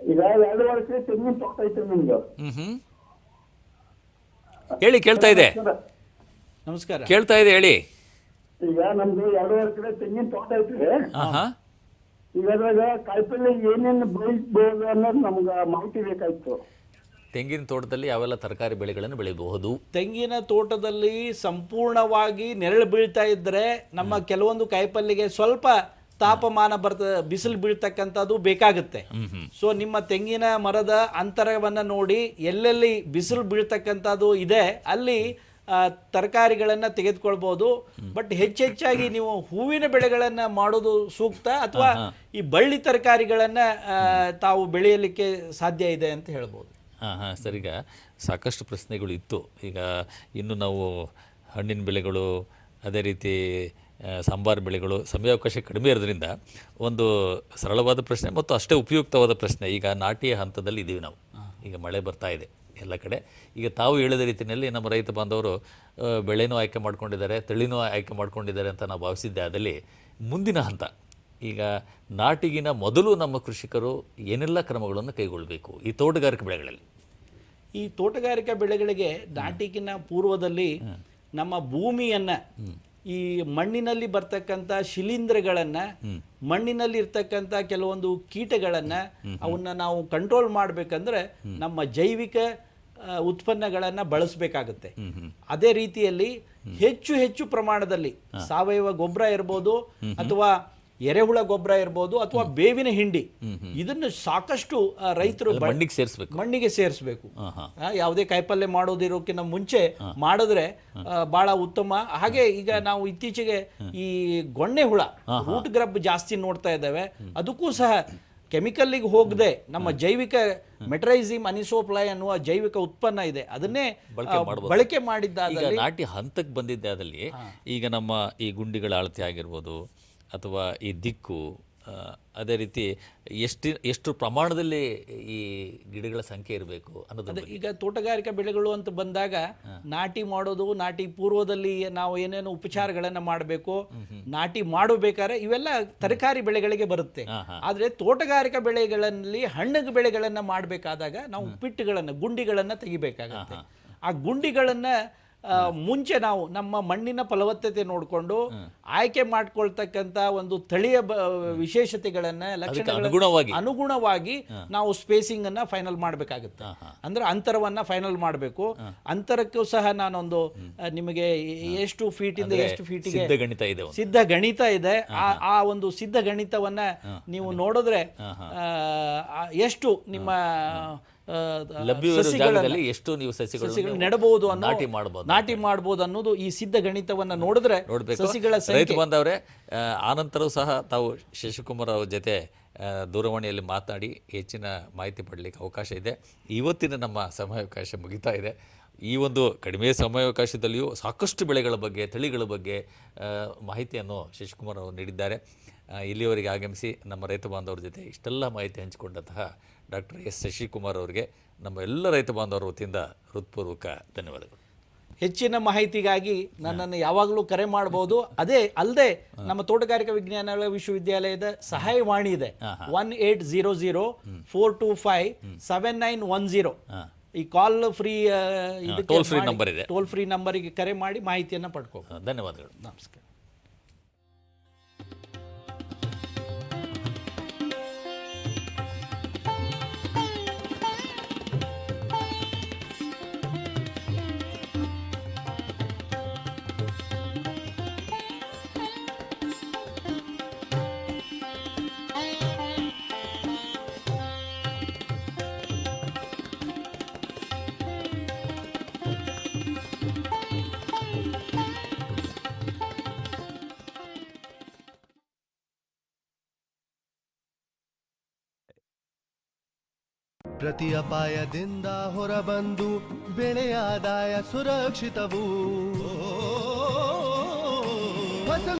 ಈಗ ಎರಡು ವರ್ಷ ತೆಂಗಿನ ತೋಟ ಐತೆ ನಿಮ್ದು. ಹ್ಮ್ ಹ್ಮ್. ಹೇಳಿ ಕೇಳ್ತಾ ಇದೆ. ನಮಸ್ಕಾರ. ಕೇಳ್ತಾ ಇದೆ ಹೇಳಿ. ಈಗ ನಮ್ದು ಎರಡೂವರೆ ಕಡೆ ತೆಂಗಿನ ತೋಟ ಐತ್ರಿ ಹಾ ಹಾ. ಈಗ ಅದ್ರಾಗ ಕಾಯಿಪಲ್ಲೆ ಏನೇನು ಬೆಳಿಬಹುದು ಅನ್ನೋದು ನಮ್ಗೆ ಮಾಹಿತಿ ಬೇಕಾಯ್ತು. ತೆಂಗಿನ ತೋಟದಲ್ಲಿ ಯಾವೆಲ್ಲ ತರಕಾರಿ ಬೆಳೆಗಳನ್ನು ಬೆಳೆಯಬಹುದು ತೆಂಗಿನ ತೋಟದಲ್ಲಿ ಸಂಪೂರ್ಣವಾಗಿ ನೆರಳು ಬೀಳ್ತಾ ಇದ್ದರೆ ನಮ್ಮ ಕೆಲವೊಂದು ಕಾಯಿಪಲ್ಲೆಗೆ ಸ್ವಲ್ಪ ತಾಪಮಾನ ಬರ್ತ ಬಿಸಿಲು ಬೀಳ್ತಕ್ಕಂಥದ್ದು ಬೇಕಾಗುತ್ತೆ. ಸೊ ನಿಮ್ಮ ತೆಂಗಿನ ಮರದ ಅಂತರವನ್ನ ನೋಡಿ ಎಲ್ಲೆಲ್ಲಿ ಬಿಸಿಲು ಬೀಳ್ತಕ್ಕಂಥದ್ದು ಇದೆ ಅಲ್ಲಿ ತರಕಾರಿಗಳನ್ನು ತೆಗೆದುಕೊಳ್ಬೋದು ಬಟ್ ಹೆಚ್ಚೆಚ್ಚಾಗಿ ನೀವು ಹೂವಿನ ಬೆಳೆಗಳನ್ನು ಮಾಡೋದು ಸೂಕ್ತ ಅಥವಾ ಈ ಬಳ್ಳಿ ತರಕಾರಿಗಳನ್ನು ತಾವು ಬೆಳೆಯಲಿಕ್ಕೆ ಸಾಧ್ಯ ಇದೆ ಅಂತ ಹೇಳ್ಬೋದು. ಹಾಂ ಹಾಂ ಈಗ ಸಾಕಷ್ಟು ಪ್ರಶ್ನೆಗಳು ಇತ್ತು. ಈಗ ಇನ್ನು ನಾವು ಹಣ್ಣಿನ ಬೆಳೆಗಳು ಅದೇ ರೀತಿ ಸಾಂಬಾರು ಬೆಳೆಗಳು ಸಮಯಾವಕಾಶ ಕಡಿಮೆ ಇರೋದ್ರಿಂದ ಒಂದು ಸರಳವಾದ ಪ್ರಶ್ನೆ ಮತ್ತು ಅಷ್ಟೇ ಉಪಯುಕ್ತವಾದ ಪ್ರಶ್ನೆ. ಈಗ ನಾಟಿಯ ಹಂತದಲ್ಲಿ ಇದ್ದೀವಿ ನಾವು. ಈಗ ಮಳೆ ಬರ್ತಾ ಇದೆ ಎಲ್ಲ ಕಡೆ. ಈಗ ತಾವು ಹೇಳಿದ ರೀತಿಯಲ್ಲಿ ನಮ್ಮ ರೈತ ಬಾಂಧವರು ಬೆಳೆನೂ ಆಯ್ಕೆ ಮಾಡ್ಕೊಂಡಿದ್ದಾರೆ ತಳಿನೂ ಆಯ್ಕೆ ಮಾಡ್ಕೊಂಡಿದ್ದಾರೆ ಅಂತ ನಾವು ಭಾವಿಸಿದ್ದೆ. ಅದರಲ್ಲಿ ಮುಂದಿನ ಹಂತ ಈಗ ನಾಟಿಗಿನ ಮೊದಲು ನಮ್ಮ ಕೃಷಿಕರು ಏನೆಲ್ಲ ಕ್ರಮಗಳನ್ನು ಕೈಗೊಳ್ಳಬೇಕು ಈ ತೋಟಗಾರಿಕೆ ಬೆಳೆಗಳಲ್ಲಿ? ಈ ತೋಟಗಾರಿಕಾ ಬೆಳೆಗಳಿಗೆ ನಾಟಿಗಿನ ಪೂರ್ವದಲ್ಲಿ ನಮ್ಮ ಭೂಮಿಯನ್ನು ಈ ಮಣ್ಣಿನಲ್ಲಿ ಬರ್ತಕ್ಕಂಥ ಶಿಲೀಂಧ್ರಗಳನ್ನ ಮಣ್ಣಿನಲ್ಲಿ ಇರ್ತಕ್ಕಂಥ ಕೆಲವೊಂದು ಕೀಟಗಳನ್ನ ಅವನ್ನ ನಾವು ಕಂಟ್ರೋಲ್ ಮಾಡ್ಬೇಕಂದ್ರೆ ನಮ್ಮ ಜೈವಿಕ ಉತ್ಪನ್ನಗಳನ್ನು ಬಳಸಬೇಕಾಗುತ್ತೆ. ಅದೇ ರೀತಿಯಲ್ಲಿ ಹೆಚ್ಚು ಹೆಚ್ಚು ಪ್ರಮಾಣದಲ್ಲಿ ಸಾವಯವ ಗೊಬ್ಬರ ಇರ್ಬೋದು ಅಥವಾ ಎರೆಹುಳ ಗೊಬ್ಬರ ಇರ್ಬೋದು ಅಥವಾ ಬೇವಿನ ಹಿಂಡಿ. ಇದನ್ನು ಸಾಕಷ್ಟು ರೈತರು ಮಣ್ಣಿಗೆ ಸೇರಿಸಬೇಕು. ಮಣ್ಣಿಗೆ ಸೇರಿಸಬೇಕು. ಯಾವುದೇ ಕಾಯಿಪಲ್ಯ ಮಾಡೋದಿರೋಕ್ಕಿಂತ ಮುಂಚೆ ಮಾಡಿದ್ರೆ ಬಹಳ ಉತ್ತಮ. ಹಾಗೆ ಈಗ ನಾವು ಇತ್ತೀಚೆಗೆ ಈ ಗೊಣ್ಣೆ ಹುಳ ರೂಟ್ ಗ್ರಬ್ ಜಾಸ್ತಿ ನೋಡ್ತಾ ಇದ್ದೇವೆ. ಅದಕ್ಕೂ ಸಹ ಕೆಮಿಕಲ್ಲಿಗೆ ಹೋಗದೆ ನಮ್ಮ ಜೈವಿಕ ಮೆಟ್ರೈಸಿಮ್ ಅನಿಸೋಪ್ಲೈ ಅನ್ನುವ ಜೈವಿಕ ಉತ್ಪನ್ನ ಇದೆ. ಅದನ್ನೇ ಬಳಕೆ ಈಗ ನಾಟಿ ಹಂತಕ್ಕೆ ಬಂದಿದ್ದೆ ಅದರಲ್ಲಿ. ಈಗ ನಮ್ಮ ಈ ಗುಂಡಿಗಳ ಅಳತೆ ಆಗಿರ್ಬೋದು ಅಥವಾ ಈ ದಿಕ್ಕು ಅದೇ ರೀತಿ ಎಷ್ಟು ಎಷ್ಟು ಪ್ರಮಾಣದಲ್ಲಿ ಈ ಗಿಡಗಳ ಸಂಖ್ಯೆ ಇರಬೇಕು ಅನ್ನೋದು ಈಗ ತೋಟಗಾರಿಕಾ ಬೆಳೆಗಳು ಅಂತ ಬಂದಾಗ ನಾಟಿ ಮಾಡೋದು ನಾಟಿ ಪೂರ್ವದಲ್ಲಿ ನಾವು ಏನೇನು ಉಪಚಾರಗಳನ್ನು ಮಾಡಬೇಕು ನಾಟಿ ಮಾಡಬೇಕಾದ್ರೆ ಇವೆಲ್ಲ ತರಕಾರಿ ಬೆಳೆಗಳಿಗೆ ಬರುತ್ತೆ. ಆದರೆ ತೋಟಗಾರಿಕಾ ಬೆಳೆಗಳಲ್ಲಿ ಹಣ್ಣು ಬೆಳೆಗಳನ್ನು ಮಾಡಬೇಕಾದಾಗ ನಾವು ಪಿಟ್ಟುಗಳನ್ನು ಗುಂಡಿಗಳನ್ನು ತೆಗಿಬೇಕಾಗತ್ತೆ. ಆ ಗುಂಡಿಗಳನ್ನ ಮುಂಚೆ ನಾವು ನಮ್ಮ ಮಣ್ಣಿನ ಫಲವತ್ತತೆ ನೋಡಿಕೊಂಡು ಆಯ್ಕೆ ಮಾಡ್ಕೊಳ್ತಕ್ಕಂತ ಒಂದು ತಳಿಯ ವಿಶೇಷತೆಗಳನ್ನ ಲಕ್ಷಣಗಳ ಅನುಗುಣವಾಗಿ. ಅನುಗುಣವಾಗಿ ನಾವು ಸ್ಪೇಸಿಂಗ್ ಅನ್ನ ಫೈನಲ್ ಮಾಡಬೇಕಾಗುತ್ತೆ ಅಂದ್ರೆ ಅಂತರವನ್ನ ಫೈನಲ್ ಮಾಡಬೇಕು. ಅಂತರಕ್ಕೂ ಸಹ ನಾನೊಂದು ನಿಮಗೆ ಎಷ್ಟು ಫೀಟ್ ಇಂದ ಎಷ್ಟು ಫೀಟಿಗೆ ಸಿದ್ಧ ಗಣಿತ ಇದೆ ಒಂದು. ಸಿದ್ಧ ಗಣಿತ ಇದೆ. ಆ ಒಂದು ಸಿದ್ಧ ಗಣಿತವನ್ನ ನೀವು ನೋಡಿದ್ರೆ ಎಷ್ಟು ನಿಮ್ಮ ಜಾಗದಲ್ಲಿ ಎಷ್ಟು ನೀವು ಸಸಿಗಳು ನೆಡಬಹುದು ಅನ್ನೋ ನಾಟಿ ಮಾಡಬಹುದು ನಾಟಿ ಮಾಡಬಹುದು ಅನ್ನೋದು ಈ ಸಿದ್ಧ ಗಣಿತವನ್ನ ನೋಡಿದ್ರೆ ನೋಡಬೇಕು. ಸಸಿಗಳ ರೈತ ಬಂದವರೇ ಆನಂತರವೂ ಸಹ ತಾವು ಶಶಿಕುಮಾರ್ ಅವ್ರ ಜೊತೆ ದೂರವಾಣಿಯಲ್ಲಿ ಮಾತನಾಡಿ ಹೆಚ್ಚಿನ ಮಾಹಿತಿ ಪಡಲಿಕ್ಕೆ ಅವಕಾಶ ಇದೆ. ಇವತ್ತಿನ ನಮ್ಮ ಸಮಯಾವಕಾಶ ಮುಗಿತಾ ಇದೆ. ಈ ಒಂದು ಕಡಿಮೆ ಸಮಯಾವಕಾಶದಲ್ಲಿಯೂ ಸಾಕಷ್ಟು ಬೆಳೆಗಳ ಬಗ್ಗೆ ತಳಿಗಳ ಬಗ್ಗೆ ಮಾಹಿತಿಯನ್ನು ಶಶಿಕುಮಾರ್ ಅವರು ನೀಡಿದ್ದಾರೆ. ಇಲ್ಲಿವರೆಗೆ ಇಲ್ಲಿಯವರೆಗೆ ಆಗಮಿಸಿ ನಮ್ಮ ರೈತ ಬಾಂಧವರ ಜೊತೆ ಇಷ್ಟೆಲ್ಲ ಮಾಹಿತಿ ಹಂಚಿಕೊಂಡಂತಹ ಡಾಕ್ಟರ್ ಎಸ್ ಶಶಿಕುಮಾರ್ ಅವರಿಗೆ ನಮ್ಮ ಎಲ್ಲ ರೈತ ಬಾಂಧವರ ವತಿಯಿಂದ ಹೃತ್ಪೂರ್ವಕ ಧನ್ಯವಾದಗಳು. ಹೆಚ್ಚಿನ ಮಾಹಿತಿಗಾಗಿ ನನ್ನನ್ನು ಯಾವಾಗಲೂ ಕರೆ ಮಾಡಬಹುದು ಅದೇ ಅಲ್ಲದೆ ನಮ್ಮ ತೋಟಗಾರಿಕಾ ವಿಜ್ಞಾನ ವಿಶ್ವವಿದ್ಯಾಲಯದ ಸಹಾಯವಾಣಿ ಇದೆ. One eight zero zero four two five seven nine one zero ಈ call free toll free number ಇದೆ. ಟೋಲ್ ಫ್ರೀ ನಂಬರಿಗೆ ಕರೆ ಮಾಡಿ ಮಾಹಿತಿಯನ್ನು ಪಡ್ಕೋ. ಧನ್ಯವಾದಗಳು. ನಮಸ್ಕಾರ. ಪ್ರತಿ ಅಪಾಯದಿಂದ ಹೊರಬಂದು ಬೆಳೆಯಾದಾಯ ಸುರಕ್ಷಿತವೂ ಸುರಕ್ಷಿತವು.